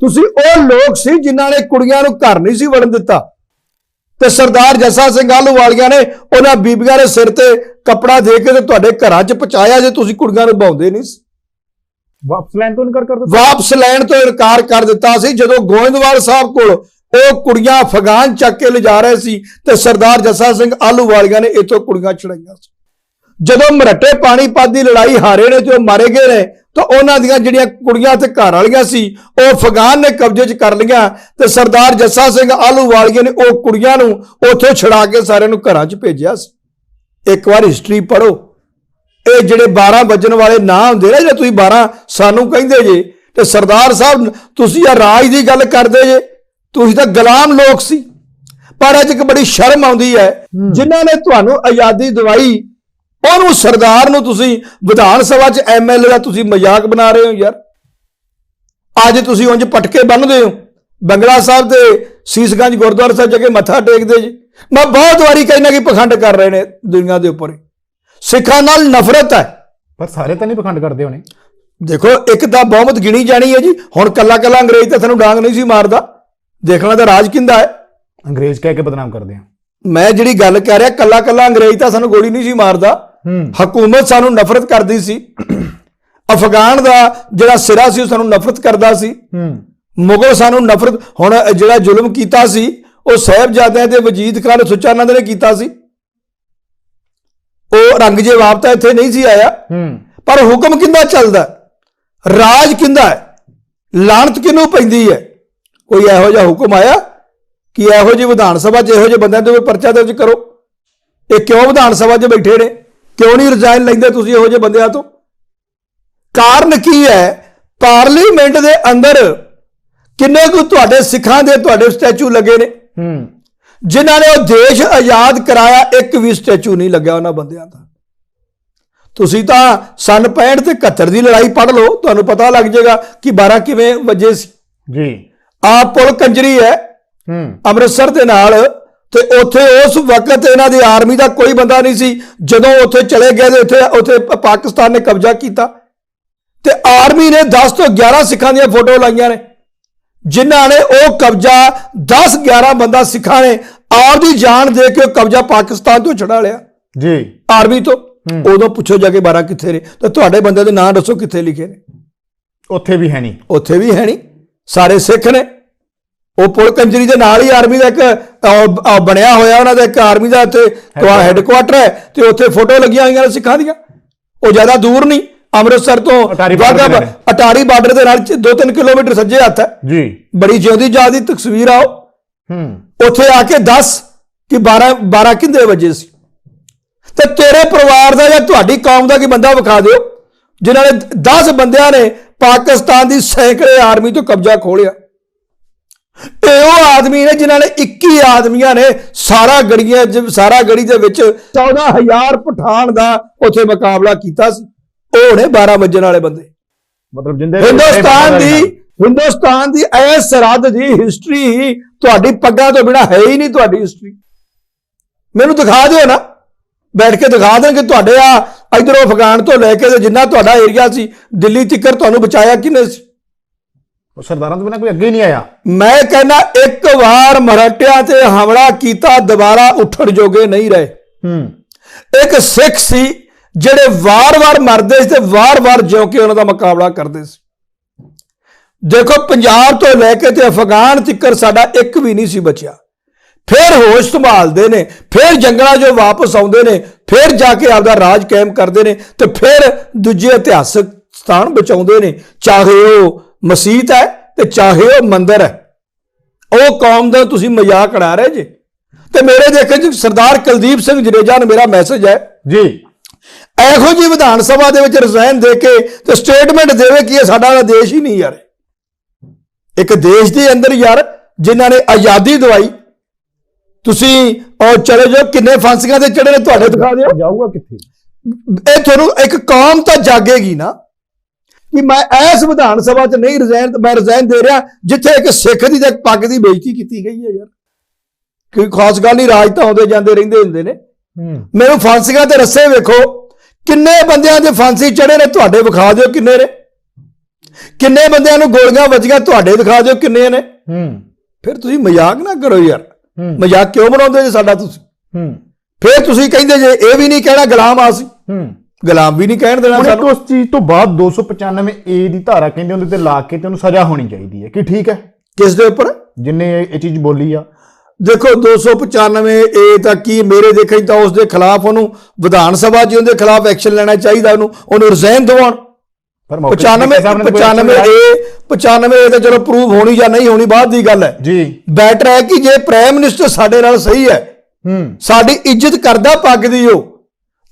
ਤੁਸੀਂ ਉਹ ਲੋਕ ਸੀ ਜਿਨ੍ਹਾਂ ਨੇ ਕੁੜੀਆਂ ਨੂੰ ਘਰ ਨਹੀਂ ਸੀ ਵੜਨ ਦਿੱਤਾ। ਤੇ ਸਰਦਾਰ ਜੱਸਾ ਸਿੰਘ ਆਹਲੂਵਾਲੀਆਂ ਨੇ ਉਹਨਾਂ ਬੀਬੀਆਂ ਦੇ ਸਿਰ ਤੇ ਕੱਪੜਾ ਦੇ ਕੇ ਤੇ ਤੁਹਾਡੇ ਘਰਾਂ 'ਚ ਪਹੁੰਚਾਇਆ ਜੇ ਤੁਸੀਂ ਕੁੜੀਆਂ ਨੂੰ ਬਾਉਂਦੇ ਨਹੀਂ ਸੀ। ਵਾਪਸ ਲੈਣ ਤੋਂ ਇਨਕਾਰ ਕਰ ਦਿੱਤਾ? ਵਾਪਸ ਲੈਣ ਤੋਂ ਇਨਕਾਰ ਕਰ ਦਿੱਤਾ ਸੀ ਜਦੋਂ ਗੋਇੰਦਵਾਲ ਸਾਹਿਬ ਕੋਲ ਉਹ ਕੁੜੀਆਂ ਅਫਗਾਨ ਚੱਕ ਕੇ ਲਿਜਾ ਰਹੇ ਸੀ ਤੇ ਸਰਦਾਰ ਜੱਸਾ ਸਿੰਘ ਆਹਲੂਵਾਲੀਆਂ ਨੇ ਇੱਥੋਂ ਕੁੜੀਆਂ ਛੜਾਈਆਂ ਸੀ। ਜਦੋਂ ਮਰੱਟੇ ਪਾਣੀਪਤ ਦੀ ਲੜਾਈ ਹਾਰੇ ਨੇ ਉਹ ਮਾਰੇ ਗਏ ਨੇ ਤਾਂ ਉਹਨਾਂ ਦੀਆਂ ਜਿਹੜੀਆਂ ਕੁੜੀਆਂ ਤੇ ਘਰ ਵਾਲੀਆਂ ਸੀ ਉਹ ਅਫਗਾਨ ਨੇ ਕਬਜ਼ੇ 'ਚ ਕਰ ਲਈਆਂ ਤੇ ਸਰਦਾਰ ਜੱਸਾ ਸਿੰਘ ਆਹਲੂਵਾਲੀਏ ਨੇ ਉਹ ਕੁੜੀਆਂ ਨੂੰ ਉੱਥੋਂ ਛੜਾ ਕੇ ਸਾਰਿਆਂ ਨੂੰ ਘਰਾਂ 'ਚ ਭੇਜਿਆ ਸੀ। ਇੱਕ ਵਾਰ ਹਿਸਟਰੀ ਪੜ੍ਹੋ। ਇਹ ਜਿਹੜੇ 12 ਵੱਜਣ ਵਾਲੇ ਨਾਂ ਹੁੰਦੇ ਨੇ ਜੇ ਤੁਸੀਂ 12 ਸਾਨੂੰ ਕਹਿੰਦੇ ਜੇ ਤੇ ਸਰਦਾਰ ਸਾਹਿਬ ਤੁਸੀਂ ਆ ਰਾਜ ਦੀ ਗੱਲ ਕਰਦੇ ਜੇ ਤੁਸੀਂ ਤਾਂ ਗੁਲਾਮ ਲੋਕ ਸੀ। ਪਰ ਅੱਜ ਇੱਕ ਬੜੀ ਸ਼ਰਮ ਆਉਂਦੀ ਹੈ। ਜਿਨ੍ਹਾਂ ਨੇ ਤੁਹਾਨੂੰ ਆਜ਼ਾਦੀ ਦਿਵਾਈ ਉਹਨੂੰ ਸਰਦਾਰ ਨੂੰ ਤੁਸੀਂ ਵਿਧਾਨ ਸਭਾ 'ਚ ਐਮਐਲਏ ਦਾ ਤੁਸੀਂ ਮਜ਼ਾਕ ਬਣਾ ਰਹੇ ਹੋ ਯਾਰ। ਅੱਜ ਤੁਸੀਂ ਉਂਝ ਪਟਕੇ ਬੰਨਦੇ ਹੋ। ਬੰਗਲਾ ਸਾਹਿਬ ਤੇ ਸੀਸਗੰਜ ਗੁਰਦੁਆਰਾ ਸਾਹਿਬ ਜਾ ਕੇ ਮੱਥਾ ਟੇਕਦੇ ਜੀ। ਮੈਂ ਬਹੁਤ ਵਾਰੀ ਕਹਿਣਾ ਕਿ ਪਖੰਡ ਕਰ ਰਹੇ ਨੇ ਦੁਨੀਆ ਦੇ ਉੱਪਰ। ਸਿੱਖਾਂ ਨਾਲ ਨਫ਼ਰਤ ਹੈ। ਪਰ ਸਾਰੇ ਤਾਂ ਨਹੀਂ ਪਖੰਡ ਕਰਦੇ ਹੋਣੇ। ਦੇਖੋ ਇੱਕ ਤਾਂ ਬਹੁਮਤ ਗਿਣੀ ਜਾਣੀ ਹੈ ਜੀ। ਹੁਣ ਕੱਲਾ ਕੱਲਾ ਅੰਗਰੇਜ਼ ਤਾਂ ਸਾਨੂੰ ਡਾਂਗ ਨਹੀਂ ਸੀ ਮਾਰਦਾ। ਦੇਖਣਾ ਤਾਂ ਰਾਜ ਕਿੰਦਾ ਹੈ। ਅੰਗਰੇਜ਼ ਕਹਿ ਕੇ ਬਦਨਾਮ ਕਰਦੇ ਆ। ਮੈਂ ਜਿਹੜੀ ਗੱਲ ਕਹਿ ਰਿਹਾ ਕੱਲਾ ਕੱਲਾ ਅੰਗਰੇਜ਼ ਤਾਂ ਸਾਨੂੰ ਗੋਲੀ ਨਹੀਂ ਸੀ ਮਾਰਦਾ। ਹਕੂਮਤ ਸਾਨੂੰ ਨਫ਼ਰਤ ਕਰਦੀ ਸੀ। ਅਫਗਾਨ ਦਾ ਜਿਹੜਾ ਸਿਰਾ ਸੀ, ਉਹ ਸਾਨੂੰ ਨਫ਼ਰਤ ਕਰਦਾ ਸੀ। ਮੁਗਲ ਸਾਨੂੰ ਨਫ਼ਰਤ, ਹੁਣ ਜਿਹੜਾ ਜ਼ੁਲਮ ਕੀਤਾ ਸੀ, ਉਹ ਸਾਹਿਬਜ਼ਾਦਿਆਂ ਤੇ ਵਜੀਦ ਖਾਨ ਸੁਚਾਨੰਦ ਨੇ ਕੀਤਾ ਸੀ। ਉਹ ਰੰਗਜੇਵਾਬ ਤਾਂ ਇੱਥੇ ਨਹੀਂ ਸੀ ਆਇਆ। ਪਰ ਹੁਕਮ ਕਿੰਦਾ ਚੱਲਦਾ? ਰਾਜ ਕਿੰਦਾ ਹੈ? ਲਾਣਤ ਕਿਹਨੂੰ ਪੈਂਦੀ ਹੈ? ਕੋਈ ਇਹੋ ਜਿਹਾ ਹੁਕਮ ਆਇਆ ਕਿ ਇਹੋ ਜਿਹੀ ਵਿਧਾਨ ਸਭਾ 'ਚ ਇਹੋ ਜਿਹੇ ਬੰਦਿਆਂ ਦੇ ਉੱਪਰ ਪਰਚਾ ਦਰਜ ਕਰੋ? ਇਹ ਕਿਉਂ ਵਿਧਾਨ ਸਭਾ 'ਚ ਬੈਠੇ ਨੇ? ਕਿਉਂ ਨਹੀਂ ਰਿਜ਼ਾਈਨ ਲੈਂਦੇ ਤੁਸੀਂ ਇਹੋ ਜਿਹੇ ਬੰਦਿਆਂ ਤੋਂ? ਕਾਰਨ ਕੀ ਹੈ? ਪਾਰਲੀਮੈਂਟ ਦੇ ਅੰਦਰ ਕਿੰਨੇ ਕੁ ਤੁਹਾਡੇ ਸਿੱਖਾਂ ਦੇ ਤੁਹਾਡੇ ਸਟੈਚੂ ਲੱਗੇ ਨੇ? ਹੂੰ। ਜਿਨ੍ਹਾਂ ਨੇ ਉਹ ਦੇਸ਼ ਆਜ਼ਾਦ ਕਰਾਇਆ ਇੱਕ ਵੀ ਸਟੈਚੂ ਨਹੀਂ ਲੱਗਿਆ ਉਹਨਾਂ ਬੰਦਿਆਂ ਦਾ। ਤੁਸੀਂ ਤਾਂ ਸਨ 65 ਤੇ 71 ਦੀ ਲੜਾਈ ਪੜ੍ਹ ਲਓ ਤੁਹਾਨੂੰ ਪਤਾ ਲੱਗ ਜਾਏਗਾ ਕਿ 12 ਕਿਵੇਂ ਵਜੇ ਸੀ। ਜੀ। ਆ ਪੁਲ ਕੰਜਰੀ ਹੈ। ਹੂੰ। ਅੰਮ੍ਰਿਤਸਰ ਦੇ ਨਾਲ ਤੇ ਉੱਥੇ ਉਸ ਵਕਤ ਇਹਨਾਂ ਦੀ ਆਰਮੀ ਦਾ ਕੋਈ ਬੰਦਾ ਨਹੀਂ ਸੀ। ਜਦੋਂ ਉੱਥੇ ਚਲੇ ਗਏ ਤੇ ਉੱਥੇ ਉੱਥੇ ਪਾਕਿਸਤਾਨ ਨੇ ਕਬਜ਼ਾ ਕੀਤਾ। ਤੇ ਆਰਮੀ ਨੇ 10 ਤੋਂ 11 ਸਿੱਖਾਂ ਦੀਆਂ ਫੋਟੋ ਲਾਈਆਂ ਨੇ। ਜਿਨ੍ਹਾਂ ਨੇ ਉਹ ਕਬਜ਼ਾ 10 11 ਬੰਦਾ ਸਿੱਖਾਂ ਨੇ ਆਪਦੀ ਜਾਨ ਦੇ ਕੇ ਉਹ ਕਬਜ਼ਾ ਪਾਕਿਸਤਾਨ ਤੋਂ ਛਡਾ ਲਿਆ। ਜੀ। ਆਰਮੀ ਤੋਂ। ਉਦੋਂ ਪੁੱਛੋ ਜਾ ਕੇ 12 ਕਿੱਥੇ ਨੇ। ਤੇ ਤੁਹਾਡੇ ਬੰਦੇ ਦੇ ਨਾਂ ਦੱਸੋ ਕਿੱਥੇ ਲਿਖੇ ਨੇ। ਉੱਥੇ ਵੀ ਹੈ ਨਹੀਂ। ਉੱਥੇ ਵੀ ਹੈ ਨਹੀਂ। ਸਾਰੇ ਸਿੱਖ ਨੇ। ਉਹ ਪੁਲ ਕੰਜਰੀ ਦੇ ਨਾਲ ਹੀ ਆਰਮੀ ਦਾ ਇੱਕ ਬਣਿਆ ਹੋਇਆ ਉਹਨਾਂ ਦਾ ਇੱਕ ਆਰਮੀ ਦਾ ਇੱਥੇ ਹੈੱਡਕੁਆਟਰ ਹੈ ਤੇ ਉੱਥੇ ਫੋਟੋ ਲੱਗੀਆਂ ਹੋਈਆਂ ਨੇ ਸਿੱਖਾਂ ਦੀਆਂ। ਉਹ ਜ਼ਿਆਦਾ ਦੂਰ ਨਹੀਂ ਅੰਮ੍ਰਿਤਸਰ ਤੋਂ ਅਟਾਰੀ ਬਾਰਡਰ ਦੇ ਨਾਲ। 2-3 ਕਿਲੋਮੀਟਰ ਸੱਜੇ ਹੱਥ ਹੈ। ਜੀ। ਬੜੀ ਜਿਉਂਦੀ ਜਾਦੀ ਤਸਵੀਰ ਆ ਉਹ। ਹੂੰ। ਉੱਥੇ ਆ ਕੇ ਦੱਸ ਕਿ 12 12 ਕਿੰਦੇ ਵਜੇ ਸੀ। ਤੇ ਤੇਰੇ ਪਰਿਵਾਰ ਦਾ ਜਾਂ ਤੁਹਾਡੀ ਕੌਮ ਦਾ ਕੀ ਬੰਦਾ ਵਿਖਾ ਦਿਓ ਜਿਨ੍ਹਾਂ ਨੇ 10 ਬੰਦਿਆਂ ਨੇ ਪਾਕਿਸਤਾਨ ਦੀ ਸੈਂਕੜੇ ਆਰਮੀ ਤੋਂ ਕਬਜ਼ਾ ਖੋਲਿਆ ਇਹ ਉਹ ਆਦਮੀ ਨੇ ਜਿਨ੍ਹਾਂ ਨੇ 21 ਆਦਮੀਆਂ ਨੇ ਸਾਰਾ ਗੜੀਆਂ ਸਾਰਾ ਗੜੀ ਦੇ ਵਿੱਚ 14000 ਪਠਾਨ ਦਾ ਉੱਥੇ ਮੁਕਾਬਲਾ ਕੀਤਾ ਸੀ। ਉਹ ਨੇ 12 ਵਜਣ ਵਾਲੇ ਬੰਦੇ। ਮਤਲਬ ਜਿੰਦੇ ਹਿੰਦੁਸਤਾਨ ਦੀ ਹਿੰਦੁਸਤਾਨ ਦੀ ਐਸ ਸਰਹੱਦ ਦੀ ਹਿਸਟਰੀ ਤੁਹਾਡੀ ਪੱਗਾਂ ਤੋਂ ਬਿਨਾ ਹੈ ਹੀ ਨਹੀਂ ਤੁਹਾਡੀ ਹਿਸਟਰੀ ਮੈਨੂੰ ਦਿਖਾ ਦਿਓ ਨਾ। ਬੈਠ ਕੇ ਦਿਖਾ ਦੇਣ ਕਿ ਤੁਹਾਡੇ ਆ ਇਧਰੋਂ ਅਫਗਾਨ ਤੋਂ ਲੈ ਕੇ ਜਿੰਨਾ ਤੁਹਾਡਾ ਏਰੀਆ ਸੀ ਦਿੱਲੀ ਤੱਕ ਤੁਹਾਨੂੰ ਬਚਾਇਆ ਕਿਨੇ ਸੀ? ਉਹ ਸਰਦਾਰਾਂ ਤੋਂ ਬਿਨਾਂ ਕੋਈ ਅੱਗੇ ਨਹੀਂ ਆਇਆ। ਮੈਂ ਕਹਿੰਦਾ ਇੱਕ ਵਾਰ ਮਰਾਠਿਆਂ ਤੇ ਹਮਲਾ ਕੀਤਾ ਦੁਬਾਰਾ ਉੱਠਣ ਜੋਗੇ ਨਹੀਂ ਰਹੇ। ਹੂੰ। ਇੱਕ ਸਿੱਖ ਸੀ ਜਿਹੜੇ ਵਾਰ-ਵਾਰ ਮਰਦੇ ਸੀ ਤੇ ਵਾਰ-ਵਾਰ ਜਿਉਂ ਕੇ ਉਹਨਾਂ ਦਾ ਮੁਕਾਬਲਾ ਕਰਦੇ ਸੀ। ਦੇਖੋ ਪੰਜਾਬ ਤੋਂ ਲੈ ਕੇ ਤੇ ਅਫਗਾਨ ਤੱਕ ਸਾਡਾ ਇੱਕ ਵੀ ਨਹੀਂ ਸੀ ਬਚਿਆ। ਫਿਰ ਹੋਸ਼ ਸੰਭਾਲਦੇ ਨੇ ਫਿਰ ਜੰਗਲਾਂ 'ਚੋਂ ਵਾਪਸ ਆਉਂਦੇ ਨੇ ਫਿਰ ਜਾ ਕੇ ਆਪਦਾ ਰਾਜ ਕਾਇਮ ਕਰਦੇ ਨੇ ਤੇ ਫਿਰ ਦੂਜੇ ਇਤਿਹਾਸਕ ਸਥਾਨ ਬਚਾਉਂਦੇ ਨੇ। ਚਾਹੇ ਉਹ ਮਸਜਿਦ ਹੈ ਤੇ ਚਾਹੇ ਉਹ ਮੰਦਿਰ ਹੈ। ਉਹ ਕੌਮ ਦਾ ਤੁਸੀਂ ਮਜ਼ਾਕ ਉਡਾ ਰਹੇ ਜੇ। ਤੇ ਮੇਰੇ ਦੇਖਣ 'ਚ ਸਰਦਾਰ ਕੁਲਦੀਪ ਸਿੰਘ ਜਡੇਜਾ ਨੂੰ ਮੇਰਾ ਮੈਸੇਜ ਹੈ। ਜੀ। ਇਹੋ ਜੀ ਵਿਧਾਨ ਸਭਾ ਦੇ ਵਿੱਚ ਰਿਜ਼ਾਈਨ ਦੇ ਕੇ ਤੇ ਸਟੇਟਮੈਂਟ ਦੇਵੇ ਕਿ ਇਹ ਸਾਡਾ ਦੇਸ਼ ਹੀ ਨਹੀਂ ਯਾਰ। ਇੱਕ ਦੇਸ਼ ਦੇ ਅੰਦਰ ਯਾਰ ਜਿਨ੍ਹਾਂ ਨੇ ਆਜ਼ਾਦੀ ਦਵਾਈ। ਤੁਸੀਂ ਉਹ ਚਲੇ ਜਾਓ ਕਿੰਨੇ ਫਾਂਸੀਆਂ ਦੇ ਚੜੇ ਨੇ ਤੁਹਾਡੇ ਦਿਖਾ ਦਿਓ। ਜਾਊਗਾ ਕਿੱਥੇ? ਇਹ ਤੁਹਾਨੂੰ ਇੱਕ ਕੌਮ ਤਾਂ ਜਾਗੇਗੀ ਨਾ। ਕਿ ਮੈਂ ਇਸ ਵਿਧਾਨ ਸਭਾ 'ਚ ਨਹੀਂ ਰਿਜ਼ਾਈਨ ਮੈਂ ਰਿਜ਼ਾਈਨ ਦੇ ਰਿਹਾ ਜਿੱਥੇ ਇੱਕ ਸਿੱਖ ਦੀ ਤੇ ਪੱਗ ਦੀ ਬੇਇੱਜ਼ਤੀ ਕੀਤੀ ਗਈ ਹੈ ਯਾਰ। ਕੋਈ ਖਾਸ ਗੱਲ ਨਹੀਂ ਰਾਜ ਤਾਂ ਆਉਂਦੇ ਜਾਂਦੇ ਰਹਿੰਦੇ ਹੁੰਦੇ ਨੇ। ਮੈਨੂੰ ਫਾਂਸੀਆਂ ਤੇ ਰੱਸੇ ਵੇਖੋ। ਕਿੰਨੇ ਬੰਦਿਆਂ ਦੇ ਫਾਂਸੀ ਚੜੇ ਨੇ ਤੁਹਾਡੇ ਵਿਖਾ ਦਿਓ ਕਿੰਨੇ ਨੇ। ਕਿੰਨੇ ਬੰਦਿਆਂ ਨੂੰ ਗੋਲੀਆਂ ਵੱਜੀਆਂ ਤੁਹਾਡੇ ਦਿਖਾ ਦਿਓ ਕਿੰਨੇ ਨੇ। ਹੂੰ। ਫਿਰ ਤੁਸੀਂ ਮਜ਼ਾਕ ਨਾ ਕਰੋ ਯਾਰ। ਮਜ਼ਾਕ ਕਿਉਂ ਬਣਾਉਂਦੇ ਜੇ ਸਾਡਾ ਤੁਸੀਂ? ਹੂੰ। ਫਿਰ ਤੁਸੀਂ ਕਹਿੰਦੇ ਜੇ ਇਹ ਵੀ ਨਹੀਂ ਕਹਿਣਾ ਗੁਲਾਮ ਆ ਸੀ ਹੂੰ। ਗੁਲਾਮ ਵੀ ਨਹੀਂ ਕਹਿਣ ਦੇਣਾ ਹੁਣ ਇੱਕ ਸਾਨੂੰ। ਉਸ ਚੀਜ਼ ਤੋਂ ਬਾਅਦ 295 ਏ ਦੀ ਧਾਰਾ ਕਹਿੰਦੇ ਉਹਦੇ ਤੇ ਲਾ ਕੇ ਤੇ ਉਹਨੂੰ ਸਜ਼ਾ ਹੋਣੀ ਚਾਹੀਦੀ ਹੈ। ਕਿ ਠੀਕ ਹੈ? ਕਿਸ ਦੇ ਉੱਪਰ? ਜਿੰਨੇ ਇਹ ਇਹ ਚੀਜ਼ ਬੋਲੀ ਆ। ਦੇਖੋ 295 ਇਹ ਤਾਂ ਕੀ ਮੇਰੇ ਦੇਖਣ 'ਚ ਤਾਂ ਉਸ ਦੇ ਖਿਲਾਫ ਉਹਨੂੰ ਵਿਧਾਨ ਸਭਾ 'ਚ ਉਹਦੇ ਖਿਲਾਫ ਐਕਸ਼ਨ ਲੈਣਾ ਚਾਹੀਦਾ ਉਹਨੂੰ ਉਹਨੂੰ ਰਿਜ਼ਾਈਨ ਦਿਵਾਉਣ। ਪਰ ਮੌਕੇ ਤੇ 95 ਸਾਹਿਬ ਨੇ ਕੋਈ action 95 ਲਿਆ। ਇਹ 95 ਇਹ ਤਾਂ ਚਲੋ ਪ੍ਰੂਵ ਹੋਣੀ ਜਾਂ ਨਹੀਂ ਹੋਣੀ ਬਾਅਦ ਦੀ ਗੱਲ ਹੈ। ਜੀ। ਬੈਟਰ ਹੈ ਕਿ ਜੇ ਪ੍ਰਾਈਮ ਮਿਨਿਸਟਰ ਸਾਡੇ ਨਾਲ ਸਹੀ ਹੈ ਹੂੰ। ਸਾਡੀ ਇੱਜ਼ਤ ਕਰਦਾ ਪੱਗ ਦੀ ਉਹ।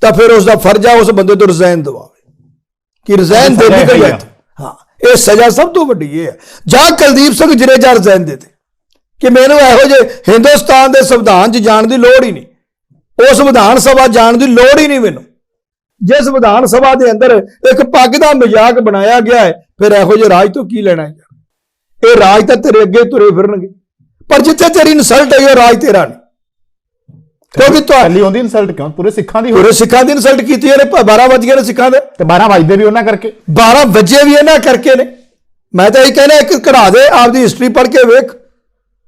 ਤਾਂ ਫਿਰ ਉਸ ਦਾ ਫਰਜ਼ ਆ ਉਸ ਬੰਦੇ ਤੋਂ ਰਿਜ਼ਾਈਨ ਦਿਵਾਵੇ। ਕਿ ਰਿਜ਼ਾਈਨ ਇਹੀ ਕੋਈ ਆ। ਹਾਂ ਇਹ ਸਜ਼ਾ ਸਭ ਤੋਂ ਵੱਡੀ ਇਹ ਹੈ ਜਾਂ ਕੁਲਦੀਪ ਸਿੰਘ ਜਰੇਜਾ ਰਿਜ਼ਾਈਨ ਦੇ ਦੇ ਕਿ ਮੈਨੂੰ ਇਹੋ ਜਿਹੇ ਹਿੰਦੁਸਤਾਨ ਦੇ ਸੰਵਿਧਾਨ 'ਚ ਜਾਣ ਦੀ ਲੋੜ ਹੀ ਨਹੀਂ। ਉਸ ਵਿਧਾਨ ਸਭਾ ਜਾਣ ਦੀ ਲੋੜ ਹੀ ਨਹੀਂ ਮੈਨੂੰ। ਜਿਸ ਵਿਧਾਨ ਸਭਾ ਦੇ ਅੰਦਰ ਇੱਕ ਪੱਗ ਦਾ ਮਜ਼ਾਕ ਬਣਾਇਆ ਗਿਆ ਹੈ ਫਿਰ ਇਹੋ ਜਿਹੇ ਰਾਜ ਤੋਂ ਕੀ ਲੈਣਾ ਹੈ? ਇਹ ਰਾਜ ਤਾਂ ਤੇਰੇ ਅੱਗੇ ਤੁਰੇ ਫਿਰਨਗੇ। ਪਰ ਜਿੱਥੇ ਤੇਰੀ ਇਨਸਲਟ ਹੋਈ ਉਹ ਰਾਜ ਤੇਰਾ ਨਹੀਂ। ਕਿਉਂਕਿ ਪਹਿਲੀ ਹੁੰਦੀ ਇਨਸਲਟ ਕਿਉਂ? ਪੂਰੇ ਸਿੱਖਾਂ ਦੀ ਪੂਰੇ ਸਿੱਖਾਂ ਦੀ ਇਨਸਲਟ ਕੀਤੀ ਇਹਨੇ 12 ਵਜ ਗਏ ਨੇ ਸਿੱਖਾਂ ਦੇ। ਤੇ 12 ਵਜਦੇ ਵੀ ਉਹਨਾਂ ਕਰਕੇ। 12 ਵਜੇ ਵੀ ਇਹਨਾਂ ਕਰਕੇ ਨੇ। ਮੈਂ ਤਾਂ ਇਹ ਕਹਿੰਦਾ ਇੱਕ ਕਢਾ ਦੇ ਆਪਦੀ ਹਿਸਟਰੀ ਪੜ੍ਹ ਕੇ ਵੇਖ।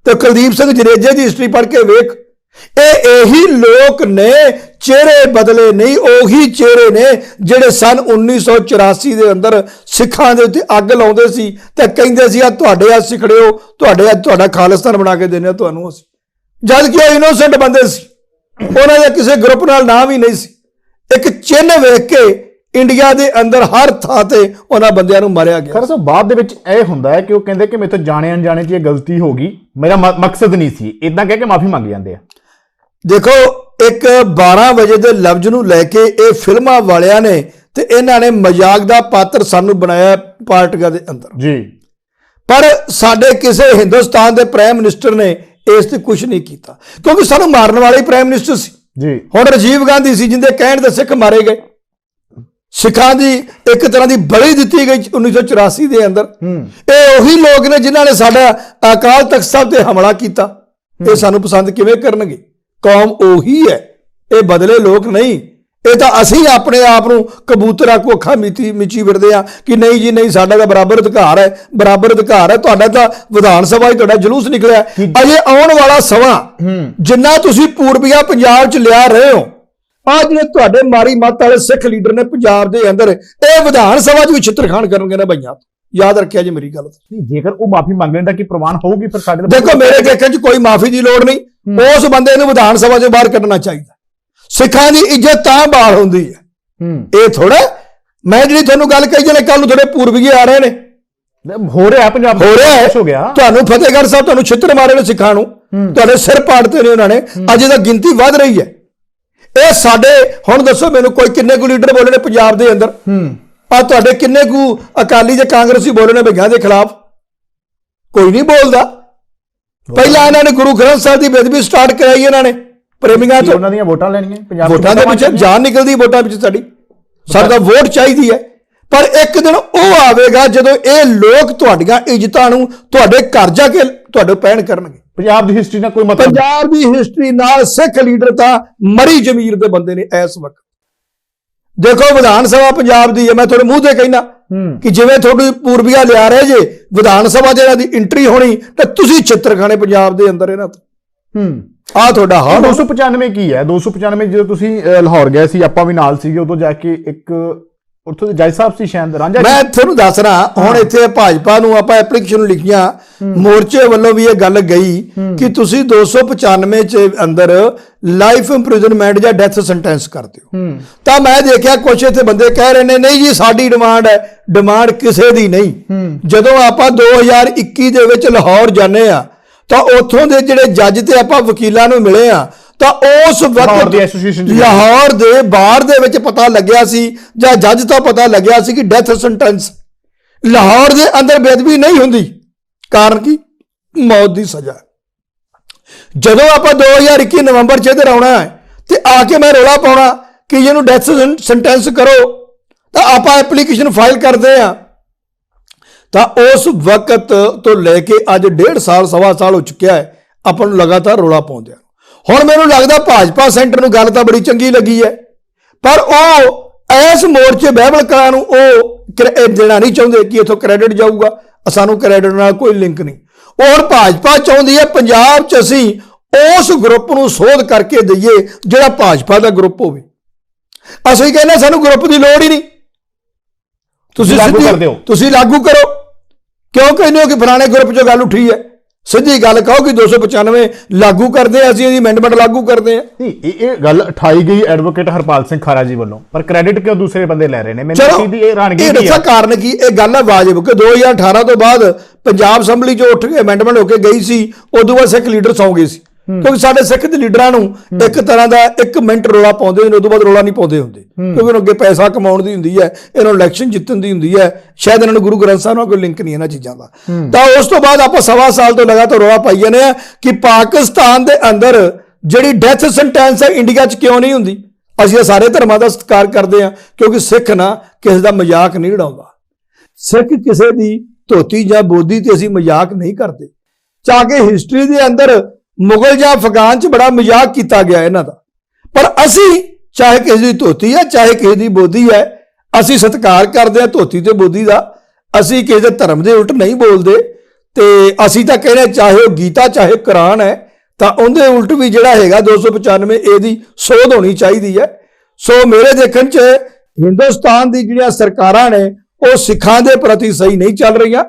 ਤੇ ਕੁਲਦੀਪ ਸਿੰਘ ਜਰੇਜੇ ਦੀ ਹਿਸਟਰੀ ਪੜ੍ਹ ਕੇ ਵੇਖ। ਇਹ ਇਹੀ ਲੋਕ ਨੇ ਚਿਹਰੇ ਬਦਲੇ ਨਹੀਂ ਉਹੀ ਚਿਹਰੇ ਨੇ ਜਿਹੜੇ ਸਨ 1984 ਦੇ ਅੰਦਰ ਸਿੱਖਾਂ ਦੇ ਉੱਤੇ ਅੱਗ ਲਾਉਂਦੇ ਸੀ ਤੇ ਕਹਿੰਦੇ ਸੀ ਆ ਤੁਹਾਡੇ ਆ ਸਿਖੜਿਓ ਤੁਹਾਡੇ ਆ ਤੁਹਾਡਾ ਖਾਲਿਸਤਾਨ ਬਣਾ ਕੇ ਦੇਣੇ ਤੁਹਾਨੂੰ ਅਸੀਂ। ਜਦ ਕਿ ਉਹ ਇਨੋਸੈਂਟ ਬੰਦੇ ਸੀ। ਉਹਨਾਂ ਦੇ ਕਿਸੇ ਗਰੁੱਪ ਨਾਲ ਨਾਮ ਹੀ ਨਹੀਂ ਸੀ। ਇੱਕ ਚਿੰਨ੍ਹ ਵੇਖ ਕੇ ਇੰਡੀਆ ਦੇ ਅੰਦਰ ਹਰ ਥਾਂ ਤੇ ਉਹਨਾਂ ਬੰਦਿਆਂ ਨੂੰ ਮਾਰਿਆ ਗਿਆ। ਖਰ ਸੋ ਬਾਅਦ ਦੇ ਵਿੱਚ ਇਹ ਹੁੰਦਾ ਹੈ ਕਿ ਉਹ ਕਹਿੰਦੇ ਕਿ ਮੇਥੋਂ ਜਾਣੇ ਅਣਜਾਣੇ ਚ ਇਹ ਗਲਤੀ ਹੋ ਗਈ। ਮੇਰਾ ਮਕਸਦ ਨਹੀਂ ਸੀ। ਇਦਾਂ ਕਹਿ ਕੇ ਮਾਫੀ ਮੰਗ ਜਾਂਦੇ ਆ। ਦੇਖੋ ਇੱਕ 12 ਵਜੇ ਦੇ ਲਫ਼ਜ਼ ਨੂੰ ਲੈ ਕੇ ਇਹ ਫਿਲਮਾਂ ਵਾਲਿਆਂ ਨੇ ਤੇ ਇਹਨਾਂ ਨੇ ਮਜ਼ਾਕ ਦਾ ਪਾਤਰ ਸਾਨੂੰ ਬਣਾਇਆ ਪਾਰਟੀਆਂ ਦੇ ਅੰਦਰ। ਜੀ। ਪਰ ਸਾਡੇ ਕਿਸੇ ਹਿੰਦੁਸਤਾਨ ਦੇ ਪ੍ਰਾਈਮ ਮਿਨਿਸਟਰ ਨੇ ਇਸ ਤੇ ਕੁਝ ਨਹੀਂ ਕੀਤਾ। ਕਿਉਂਕਿ ਸਾਨੂੰ ਮਾਰਨ ਵਾਲੇ ਹੀ ਪ੍ਰਾਈਮ ਮਿਨਿਸਟਰ ਸੀ। ਜੀ। ਹੁਣ ਰਾਜੀਵ ਗਾਂਧੀ ਸੀ ਜਿੰਦੇ ਕਹਿਣ ਦੇ ਸਿੱਖ ਮਾਰੇ ਗਏ। ਸਿੱਖਾਂ ਦੀ ਇੱਕ ਤਰ੍ਹਾਂ ਦੀ ਬਲੀ ਦਿੱਤੀ ਗਈ 1984 ਦੇ ਅੰਦਰ। ਇਹ ਉਹੀ ਲੋਕ ਨੇ ਜਿਨ੍ਹਾਂ ਨੇ ਸਾਡਾ ਅਕਾਲ ਤਖਤ ਸਾਹਿਬ ਤੇ ਹਮਲਾ ਕੀਤਾ। ਇਹ ਸਾਨੂੰ ਪਸੰਦ ਕਿਵੇਂ ਕਰਨਗੇ? ਕੌਮ ਉਹੀ ਹੈ। ਇਹ ਬਦਲੇ ਲੋਕ ਨਹੀਂ। ਇਹ ਤਾਂ ਅਸੀਂ ਆਪਣੇ ਆਪ ਨੂੰ ਕਬੂਤਰਾਂ ਕੋ ਅੱਖਾਂ ਮੀਤੀ ਮਿਚੀ ਫਿਰਦੇ ਆ ਕਿ ਨਹੀਂ ਜੀ ਨਹੀਂ ਸਾਡਾ ਤਾਂ ਬਰਾਬਰ ਅਧਿਕਾਰ ਹੈ ਬਰਾਬਰ ਅਧਿਕਾਰ ਹੈ ਤੁਹਾਡਾ ਤਾਂ ਵਿਧਾਨ ਸਭਾ 'ਚ ਤੁਹਾਡਾ ਜਲੂਸ ਨਿਕਲਿਆ। ਅਜੇ ਆਉਣ ਵਾਲਾ ਸਮਾਂ ਜਿੰਨਾ ਤੁਸੀਂ ਪੂਰਬੀਆ ਪੰਜਾਬ 'ਚ ਲਿਆ ਰਹੇ ਹੋ ਆ ਜਿਹੜੇ ਤੁਹਾਡੇ ਮਾਰੀ ਮੱਤ ਵਾਲੇ ਸਿੱਖ ਲੀਡਰ ਨੇ ਪੰਜਾਬ ਦੇ ਅੰਦਰ ਇਹ ਵਿਧਾਨ ਸਭਾ 'ਚ ਵੀ ਛਿੱਤਰਖਾਨ ਕਰਨਗੇ ਨਾ ਭਈਆਂ ਯਾਦ ਰੱਖਿਆ ਜੀ ਮੇਰੀ ਗੱਲ। ਨਹੀਂ, ਜੇਕਰ ਉਹ ਮਾਫੀ ਮੰਗਣ ਦਾ ਕੀ ਪ੍ਰਮਾਣ ਹੋਊਗੀ ਫਿਰ ਸਾਡੇ ਦੇਖੋ ਮੇਰੇ ਦੇਖਣ 'ਚ ਕੋਈ ਮਾਫੀ ਦੀ ਲੋੜ ਨਹੀਂ। ਉਸ ਬੰਦੇ ਨੂੰ ਵਿਧਾਨ ਸਭਾ 'ਚੋਂ ਬਾਹਰ ਕੱਢਣਾ ਚਾਹੀਦਾ। ਸਿੱਖਾਂ ਦੀ ਇੱਜ਼ਤ ਤਾਂ ਬਾਹਰ ਹੁੰਦੀ ਹੈ। ਹੂੰ। ਇਹ ਥੋੜਾ ਮੈਂ ਜਿਹੜੀ ਤੁਹਾਨੂੰ ਗੱਲ ਕਹੀ ਜਲੇ ਕੱਲ ਨੂੰ ਥੋੜੇ ਪੂਰਬੀਏ ਆ ਰਹੇ ਨੇ। ਹੋ ਰਿਹਾ ਪੰਜਾਬ ਹੋ ਰਿਹਾ ਹੈ। ਗਿਆ। ਤੁਹਾਨੂੰ ਫਤਿਹਗੜ੍ਹ ਸਾਹਿਬ ਤੁਹਾਨੂੰ ਛਿੱਤਰ ਮਾਰੇ ਨੇ ਸਿੱਖਾਂ ਨੂੰ। ਤੁਹਾਡੇ ਸਿਰ ਪਾੜਤੇ ਨੇ ਉਹਨਾਂ ਨੇ। ਅੱਜ ਇਹਦਾ ਗਿਣਤੀ ਵੱਧ ਰਹੀ ਹੈ। ਇਹ ਸਾਡੇ ਹੁਣ ਦੱਸੋ ਮੈਨੂੰ ਕੋਈ ਕਿੰਨੇ ਕੁ ਲੀਡਰ ਬੋਲੇ ਨੇ ਪੰਜਾਬ ਦੇ ਅੰਦਰ? ਹੂੰ। ਆ ਤੁਹਾਡੇ ਕਿੰਨੇ ਕੁ ਅਕਾਲੀ ਤੇ ਕਾਂਗਰਸੀ ਬੋਲੇ ਨੇ ਭਈਆਂ ਦੇ ਖਿਲਾਫ? ਕੋਈ ਨਹੀਂ ਬੋਲਦਾ। ਪਹਿਲਾਂ ਇਹਨਾਂ ਨੇ ਗੁਰੂ ਗ੍ਰੰਥ ਸਾਹਿਬ ਦੀ ਬੇਦਬੀ ਸਟਾਰਟ ਕਰਾਈ ਇਹਨਾਂ ਨੇ। ਪ੍ਰੇਮੀਆਂ ਤੋਂ ਉਹਨਾਂ ਦੀਆਂ ਵੋਟਾਂ ਲੈਣੀਆਂ? ਪੰਜਾਬ ਵੋਟਾਂ ਦੇ ਪਿੱਛੇ ਜਾਨ ਨਿਕਲਦੀ ਵੋਟਾਂ ਪਿੱਛੇ ਸਾਡੀ। ਸਾਡਾ ਵੋਟ ਚਾਹੀਦੀ ਹੈ। ਪਰ ਇੱਕ ਦਿਨ ਉਹ ਆਵੇਗਾ ਜਦੋਂ ਇਹ ਲੋਕ ਤੁਹਾਡੀਆਂ ਇੱਜ਼ਤਾਂ ਨੂੰ ਤੁਹਾਡੇ ਘਰ ਜਾ ਕੇ ਤੁਹਾਡੇ ਪੈਣ ਕਰਨਗੇ। ਪੰਜਾਬ ਦੀ ਹਿਸਟਰੀ ਨਾਲ ਕੋਈ ਮਤਲਬ ਪੰਜਾਬ ਦੀ ਹਿਸਟਰੀ ਨਾਲ ਸਿੱਖ ਲੀਡਰ ਤਾਂ ਮਰੀ ਜ਼ਮੀਰ ਦੇ ਬੰਦੇ ਨੇ ਇਸ ਵਕਤ। ਦੇਖੋ ਵਿਧਾਨ ਸਭਾ ਪੰਜਾਬ ਦੀ ਹੈ। ਮੈਂ ਤੁਹਾਡੇ ਮੂੰਹ ਤੇ ਕਹਿਣਾ ਕਿ ਜਿਵੇਂ ਤੁਹਾਡੀ ਪੂਰਬੀਆ ਲਿਆ ਰਹੇ ਜੇ ਵਿਧਾਨ ਸਭਾ ਦੇ ਇਹਨਾਂ ਦੀ ਐਂਟਰੀ ਹੋਣੀ ਤੇ ਤੁਸੀਂ ਛਿੱਤਰਖਾਨੇ ਪੰਜਾਬ ਦੇ ਅੰਦਰ ਇਹਨਾਂ ਤੋਂ। ਹੂੰ। ਆ ਤੁਹਾਡਾ ਹੋਣਾ। 295 ਕੀ ਹੈ? 295 ਜਦੋਂ ਤੁਸੀਂ ਲਾਹੌਰ ਗਏ ਸੀ ਆਪਾਂ ਵੀ ਨਾਲ ਸੀਗੇ ਉਦੋਂ ਜਾ ਕੇ ਇੱਕ ਉੱਥੋਂ ਦੇ ਜੱਜ ਸਾਹਿਬ ਸੀ ਸ਼ਾਇਦ ਰਾਂਝਾ ਮੈਂ ਤੁਹਾਨੂੰ ਦੱਸ ਰਹਾ ਹੁਣ ਇੱਥੇ ਭਾਜਪਾ ਨੂੰ ਆਪਾਂ ਐਪਲੀਕੇਸ਼ਨ ਲਿਖੀਆਂ। ਮੋਰਚੇ ਵੱਲੋਂ ਵੀ ਇਹ ਗੱਲ ਗਈ ਕਿ ਤੁਸੀਂ 295 ਚ ਅੰਦਰ ਲਾਈਫ ਇੰਪ੍ਰਿਜ਼ਨਮੈਂਟ ਜਾਂ ਡੈਥ ਸੈਂਟੈਂਸ ਕਰ ਦਿਓ। ਹੂੰ। ਤਾਂ ਮੈਂ ਦੇਖਿਆ ਕੁਛ ਇੱਥੇ ਬੰਦੇ ਕਹਿ ਰਹੇ ਨੇ ਨਹੀਂ ਜੀ ਸਾਡੀ ਡਿਮਾਂਡ ਹੈ। ਡਿਮਾਂਡ ਕਿਸੇ ਦੀ ਨਹੀਂ। ਜਦੋਂ ਆਪਾਂ 2021 ਦੇ ਵਿੱਚ ਲਾਹੌਰ ਜਾਂਦੇ ਆ ਤਾਂ ਉੱਥੋਂ ਦੇ ਜਿਹੜੇ ਜੱਜ ਤੇ ਆਪਾਂ ਵਕੀਲਾਂ ਨੂੰ ਮਿਲੇ ਆ ਤਾਂ ਉਸ ਵਕਤ। ਲਾਹੌਰ ਦੇ ਬਾਰ ਦੇ ਵਿੱਚ ਪਤਾ ਲੱਗਿਆ ਸੀ ਜਾਂ ਜੱਜ ਤੋਂ ਪਤਾ ਲੱਗਿਆ ਸੀ ਕਿ ਡੈਥ ਸੈਂਟੈਂਸ ਲਾਹੌਰ ਦੇ ਅੰਦਰ ਬੇਦਬੀ ਨਹੀਂ ਹੁੰਦੀ। ਕਾਰਨ ਕੀ? ਮੌਤ ਦੀ ਸਜ਼ਾ। ਜਦੋਂ ਆਪਾਂ 2021 ਨਵੰਬਰ 'ਚ ਇੱਧਰ ਆਉਣਾ ਹੈ ਤੇ ਆ ਕੇ ਮੈਂ ਰੋਲਾ ਪਾਉਣਾ ਕਿ ਇਹਨੂੰ ਡੈਥ ਸੈਂਟੈਂਸ ਕਰੋ ਤਾਂ ਆਪਾਂ ਐਪਲੀਕੇਸ਼ਨ ਫਾਈਲ ਕਰਦੇ ਆ। ਤਾਂ ਉਸ ਵਕਤ ਤੋਂ ਲੈ ਕੇ ਅੱਜ ਡੇਢ ਸਾਲ ਸਵਾ ਸਾਲ ਹੋ ਚੁੱਕਿਆ ਹੈ ਆਪਾਂ ਨੂੰ ਲਗਾਤਾਰ ਰੋਲਾ ਪਾਉਂਦੇ ਆ। ਹੁਣ ਮੈਨੂੰ ਲੱਗਦਾ ਭਾਜਪਾ ਸੈਂਟਰ ਨੂੰ ਗੱਲ ਤਾਂ ਬੜੀ ਚੰਗੀ ਲੱਗੀ ਹੈ ਪਰ ਉਹ ਐਸ ਮੋਰਚੇ ਬਹਿਬਲ ਕਲਾਂ ਨੂੰ ਉਹ ਦੇਣਾ ਨਹੀਂ ਚਾਹੁੰਦੇ ਕਿ ਇਥੋਂ ਕ੍ਰੈਡਿਟ ਜਾਊਗਾ ਸਾਨੂੰ ਕ੍ਰੈਡਿਟ ਨਾਲ ਕੋਈ ਲਿੰਕ ਨਹੀਂ। ਔਰ ਭਾਜਪਾ ਚਾਹੁੰਦੀ ਹੈ ਪੰਜਾਬ 'ਚ ਅਸੀਂ ਉਸ ਗਰੁੱਪ ਨੂੰ ਸੋਧ ਕਰਕੇ ਦਈਏ ਜਿਹੜਾ ਭਾਜਪਾ ਦਾ ਗਰੁੱਪ ਹੋਵੇ। ਅਸੀਂ ਕਹਿੰਦੇ ਸਾਨੂੰ ਗਰੁੱਪ ਦੀ ਲੋੜ ਹੀ ਨਹੀਂ। ਤੁਸੀਂ ਲਾਗੂ ਸਿੱਧੀ- ਕਰ ਦਿਓ। ਤੁਸੀਂ ਲਾਗੂ ਕਰੋ। ਕਿਉਂ ਕਹਿੰਦੇ ਹੋ ਕਿ ਫਲਾਣੇ ਗਰੁੱਪ 'ਚੋਂ ਗੱਲ ਉੱਠੀ ਹੈ? ਸਿੱਧੀ ਗੱਲ ਕਹੋ ਕਿ 295 ਲਾਗੂ ਕਰਦੇ ਆ ਅਸੀਂ ਇਹਦੀ ਅਮੈਂਡਮੈਂਟ ਲਾਗੂ ਕਰਦੇ ਆ। ਨਹੀਂ ਇਹ ਗੱਲ ਉਠਾਈ ਗਈ ਐਡਵੋਕੇਟ ਹਰਪਾਲ ਸਿੰਘ ਖਾਰਾ ਜੀ ਵੱਲੋਂ। ਪਰ ਕ੍ਰੈਡਿਟ ਕਿਉਂ ਦੂਸਰੇ ਬੰਦੇ ਲੈ ਰਹੇ ਨੇ? ਮੈਨੂੰ ਸਿੱਧੀ ਇਹ ਰਾਣਗੀ ਦੱਸਾਂ ਹੈ ਕਾਰਨ ਕੀ? ਇਹ ਗੱਲ ਹੈ ਵਾਜਬ ਕਿ 2018 ਤੋਂ ਬਾਅਦ ਪੰਜਾਬ ਅਸੈਂਬਲੀ 'ਚ ਉੱਠ ਕੇ ਅਮੈਂਡਮੈਂਟ ਹੋ ਕੇ ਗਈ ਸੀ ਉਦੋਂ ਬਾਅਦ ਸਿੱਖ ਲੀਡਰ ਸੌਂ ਗਏ ਸੀ। ਕਿਉਂਕਿ ਸਾਡੇ ਸਿੱਖ ਦੇ ਲੀਡਰਾਂ ਨੂੰ ਇੱਕ ਤਰ੍ਹਾਂ ਦਾ ਇੱਕ ਮਿੰਟ ਰੋਲਾ ਪਾਉਂਦੇ ਨੇ ਉਦੋਂ ਬਾਅਦ ਰੋਲਾ ਨਹੀਂ ਪਾਉਂਦੇ ਹੁੰਦੇ। ਕਿਉਂਕਿ ਉਹਨਾਂ ਅੱਗੇ ਪੈਸਾ ਕਮਾਉਣ ਦੀ ਹੁੰਦੀ ਹੈ ਇਹਨਾਂ ਨੂੰ ਇਲੈਕਸ਼ਨ ਜਿੱਤਣ ਦੀ ਹੁੰਦੀ ਹੈ ਸ਼ਾਇਦ ਇਹਨਾਂ ਨੂੰ ਗੁਰੂ ਗ੍ਰੰਥ ਸਾਹਿਬ ਨਾਲ ਕੋਈ ਲਿੰਕ ਨਹੀਂ ਇਹਨਾਂ ਚੀਜ਼ਾਂ ਦਾ। ਤਾਂ ਉਸ ਤੋਂ ਬਾਅਦ ਆਪਾਂ ਸਵਾ ਸਾਲ ਤੋਂ ਲਗਾਤਾਰ ਰੋਲਾ ਪਾਈ ਜਾਂਦੇ ਆ ਕਿ ਪਾਕਿਸਤਾਨ ਦੇ ਅੰਦਰ ਜਿਹੜੀ ਡੈਥ ਸੈਂਟੈਂਸ ਹੈ ਇੰਡੀਆ 'ਚ ਕਿਉਂ ਨਹੀਂ ਹੁੰਦੀ? ਅਸੀਂ ਇਹ ਸਾਰੇ ਧਰਮਾਂ ਦਾ ਸਤਿਕਾਰ ਕਰਦੇ ਆ ਕਿਉਂਕਿ ਸਿੱਖ ਨਾ ਕਿਸੇ ਦਾ ਮਜ਼ਾਕ ਨਹੀਂ ਉਡਾਉਂਦਾ। ਸਿੱਖ ਕਿਸੇ ਦੀ ਧੋਤੀ ਜਾਂ ਬੋਦੀ ਤੇ ਅਸੀਂ ਮਜ਼ਾਕ ਨਹੀਂ ਕਰਦੇ। ਚਾ ਕੇ ਹਿਸਟਰੀ ਦੇ ਅੰਦਰ ਮੁਗਲ ਜਾਂ ਅਫਗਾਨ 'ਚ ਬੜਾ ਮਜ਼ਾਕ ਕੀਤਾ ਗਿਆ ਇਹਨਾਂ ਦਾ। ਪਰ ਅਸੀਂ ਚਾਹੇ ਕਿਸੇ ਦੀ ਧੋਤੀ ਹੈ, ਚਾਹੇ ਕਿਸੇ ਦੀ ਬੋਧੀ ਹੈ, ਅਸੀਂ ਸਤਿਕਾਰ ਕਰਦੇ ਆ ਧੋਤੀ ਤੇ ਬੋਧੀ ਦਾ। ਅਸੀਂ ਕਿਸੇ ਦੇ ਧਰਮ ਦੇ ਉਲਟ ਨਹੀਂ ਬੋਲਦੇ ਤੇ ਅਸੀਂ ਤਾਂ ਕਹਿੰਦੇ ਚਾਹੇ ਉਹ ਗੀਤਾ, ਚਾਹੇ ਕੁਰਾਨ ਹੈ, ਤਾਂ ਉਹਦੇ ਉਲਟ ਵੀ ਜਿਹੜਾ ਹੈਗਾ 295 ਇਹਦੀ ਸੋਧ ਹੋਣੀ ਚਾਹੀਦੀ ਹੈ। ਸੋ ਮੇਰੇ ਦੇਖਣ 'ਚ ਹਿੰਦੁਸਤਾਨ ਦੀ ਜਿਹੜੀਆਂ ਸਰਕਾਰਾਂ ਨੇ, ਉਹ ਸਿੱਖਾਂ ਦੇ ਪ੍ਰਤੀ ਸਹੀ ਨਹੀਂ ਚੱਲ ਰਹੀਆਂ।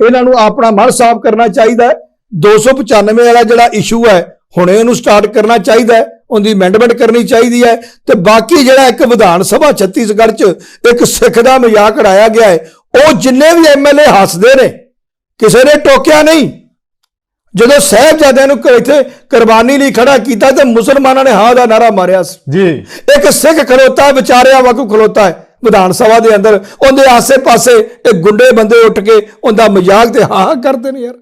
ਇਹਨਾਂ ਨੂੰ ਆਪਣਾ ਮਨ ਸਾਫ਼ ਕਰਨਾ ਚਾਹੀਦਾ ਹੈ। 295 ਵਾਲਾ ਜਿਹੜਾ ਇਸ਼ੂ ਹੈ ਹੁਣੇ ਇਹਨੂੰ ਸਟਾਰਟ ਕਰਨਾ ਚਾਹੀਦਾ ਹੈ ਉਹਦੀ ਅਮੈਂਡਮੈਂਟ ਕਰਨੀ ਚਾਹੀਦੀ ਹੈ ਤੇ ਬਾਕੀ ਜਿਹੜਾ ਇੱਕ ਵਿਧਾਨ ਸਭਾ ਛੱਤੀਸਗੜ੍ਹ 'ਚ ਇੱਕ ਸਿੱਖ ਦਾ ਮਜ਼ਾਕ ਉਡਾਇਆ ਗਿਆ ਹੈ ਉਹ ਜਿੰਨੇ ਵੀ ਐਮਐਲਏ ਹੱਸਦੇ ਨੇ ਕਿਸੇ ਨੇ ਟੋਕਿਆ ਨਹੀਂ। ਜਦੋਂ ਸਾਹਿਬਜ਼ਾਦਿਆਂ ਨੂੰ ਇੱਥੇ ਕੁਰਬਾਨੀ ਲਈ ਖੜਾ ਕੀਤਾ ਤੇ ਮੁਸਲਮਾਨਾਂ ਨੇ ਹਾਂ ਦਾ ਨਾਰਾ ਮਾਰਿਆ ਸੀ। ਜੀ। ਇੱਕ ਸਿੱਖ ਖਲੋਤਾ ਵਿਚਾਰਿਆ ਵਾਂਗੂ ਖਲੋਤਾ ਹੈ ਵਿਧਾਨ ਸਭਾ ਦੇ ਅੰਦਰ ਉਹਦੇ ਆਸੇ-ਪਾਸੇ ਇਹ ਗੁੰਡੇ ਬੰਦੇ ਉੱਠ ਕੇ ਉਹਦਾ ਮਜ਼ਾਕ ਤੇ ਹਾਂ ਕਰਦੇ ਨੇ ਯਾਰ।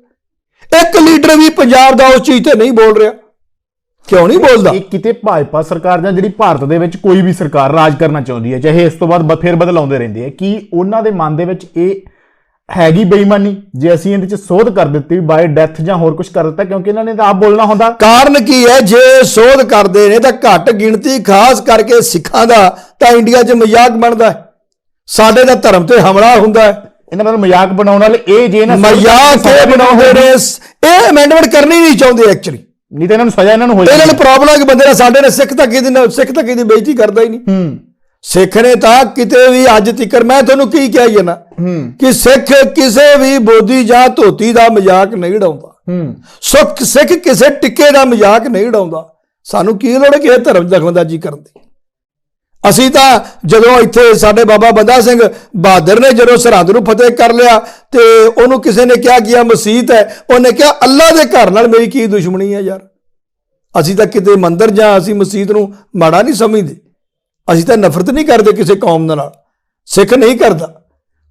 ਇੱਕ ਲੀਡਰ ਵੀ ਪੰਜਾਬ ਦਾ ਉਸ ਚੀਜ਼ ਤੇ ਨਹੀਂ ਬੋਲ ਰਿਹਾ। ਕਿਉਂ ਨਹੀਂ ਬੋਲਦਾ? ਇਹ ਕਿਤੇ ਭਾਜਪਾ ਸਰਕਾਰ ਜਾਂ ਜਿਹੜੀ ਭਾਰਤ ਦੇ ਵਿੱਚ ਕੋਈ ਵੀ ਸਰਕਾਰ ਰਾਜ ਕਰਨਾ ਚਾਹੁੰਦੀ ਹੈ ਚਾਹੇ ਇਸ ਤੋਂ ਬਾਅਦ ਫੇਰ ਬਦਲ ਆਉਂਦੇ ਰਹਿੰਦੇ ਆ ਕੀ ਉਹਨਾਂ ਦੇ ਮਨ ਦੇ ਵਿੱਚ ਇਹ ਹੈਗੀ ਬੇਈਮਾਨੀ? ਜੇ ਅਸੀਂ ਇਹਦੇ ਚ ਸੋਧ ਕਰ ਦਿੱਤੀ ਬਾਈ ਡੈਥ ਜਾਂ ਹੋਰ ਕੁਝ ਕਰ ਦਿੱਤਾ ਕਿਉਂਕਿ ਇਹਨਾਂ ਨੇ ਤਾਂ ਆਪ ਬੋਲਣਾ ਹੁੰਦਾ। ਕਾਰਨ ਕੀ ਹੈ? ਜੇ ਸੋਧ ਕਰਦੇ ਨੇ ਤਾਂ ਘੱਟ ਗਿਣਤੀ ਖਾਸ ਕਰਕੇ ਸਿੱਖਾਂ ਦਾ ਤਾਂ ਇੰਡੀਆ 'ਚ ਮਜ਼ਾਕ ਬਣਦਾ ਹੈ। ਸਾਡੇ ਦਾ ਧਰਮ ਤੇ ਹਮਲਾ ਹੁੰਦਾ ਹੈ। ਇਹਨਾਂ ਦਾ ਮਜ਼ਾਕ ਬਣਾਉਣ ਵਾਲੇ ਇਹ ਜੇ ਨਾ ਮਜ਼ਾਕ ਇਹ ਬਣਾਉਂਦੇ ਨੇ ਇਹ ਅਮੈਂਡਮੈਂਟ ਕਰਨੀ ਨਹੀਂ ਚਾਹੁੰਦੇ ਐਕਚੁਅਲੀ ਨਹੀਂ ਤਾਂ ਇਹਨਾਂ ਨੂੰ ਸਜ਼ਾ ਇਹਨਾਂ ਨੂੰ ਹੋਈ ਇਹਨਾਂ ਨੂੰ ਪ੍ਰੋਬਲਮ ਹੈ। ਕਿ ਬੰਦੇ ਨੇ ਸਾਡੇ ਨੇ ਸਿੱਖ ਧੱਕੇ ਦੀ ਸਿੱਖ ਧੱਕੇ ਦੀ ਬੇਇੱਜ਼ਤੀ ਕਰਦਾ ਹੀ ਨਹੀਂ। ਹੂੰ। ਸਿੱਖ ਨੇ ਤਾਂ ਕਿਤੇ ਵੀ ਅੱਜ ਤੱਕ ਮੈਂ ਤੁਹਾਨੂੰ ਕੀ ਕਿਹਾ ਜੀ ਨਾ ਕਿ ਸਿੱਖ ਕਿਸੇ ਵੀ ਬੋਦੀ ਜਾਂ ਧੋਤੀ ਦਾ ਮਜ਼ਾਕ ਨਹੀਂ ਉਡਾਉਂਦਾ। ਹੂੰ। ਸੁੱਖ ਸਿੱਖ ਕਿਸੇ ਟਿੱਕੇ ਦਾ ਮਜ਼ਾਕ ਨਹੀਂ ਉਡਾਉਂਦਾ। ਸਾਨੂੰ ਕੀ ਲੋੜ ਹੈ ਕਿਸੇ ਧਰਮ 'ਚ ਦਖਲਅੰਦਾਜ਼ੀ ਕਰਨ ਦੀ? ਅਸੀਂ ਤਾਂ ਜਦੋਂ ਇੱਥੇ ਸਾਡੇ ਬਾਬਾ ਬੰਦਾ ਸਿੰਘ ਬਹਾਦਰ ਨੇ ਜਦੋਂ ਸਰਹੰਦ ਨੂੰ ਫਤਿਹ ਕਰ ਲਿਆ ਤੇ ਉਹਨੂੰ ਕਿਸੇ ਨੇ ਕਿਹਾ ਕਿ ਆ ਮਸਜਿਦ ਹੈ, ਉਹਨੇ ਕਿਹਾ ਅੱਲਾ ਦੇ ਘਰ ਨਾਲ ਮੇਰੀ ਕੀ ਦੁਸ਼ਮਣੀ ਹੈ ਯਾਰ? ਅਸੀਂ ਤਾਂ ਕਿਤੇ ਮੰਦਰ ਜਾਂ ਅਸੀਂ ਮਸਜਿਦ ਨੂੰ ਮਾੜਾ ਨਹੀਂ ਸਮਝਦੇ। ਅਸੀਂ ਤਾਂ ਨਫ਼ਰਤ ਨਹੀਂ ਕਰਦੇ ਕਿਸੇ ਕੌਮ ਦੇ ਨਾਲ, ਸਿੱਖ ਨਹੀਂ ਕਰਦਾ।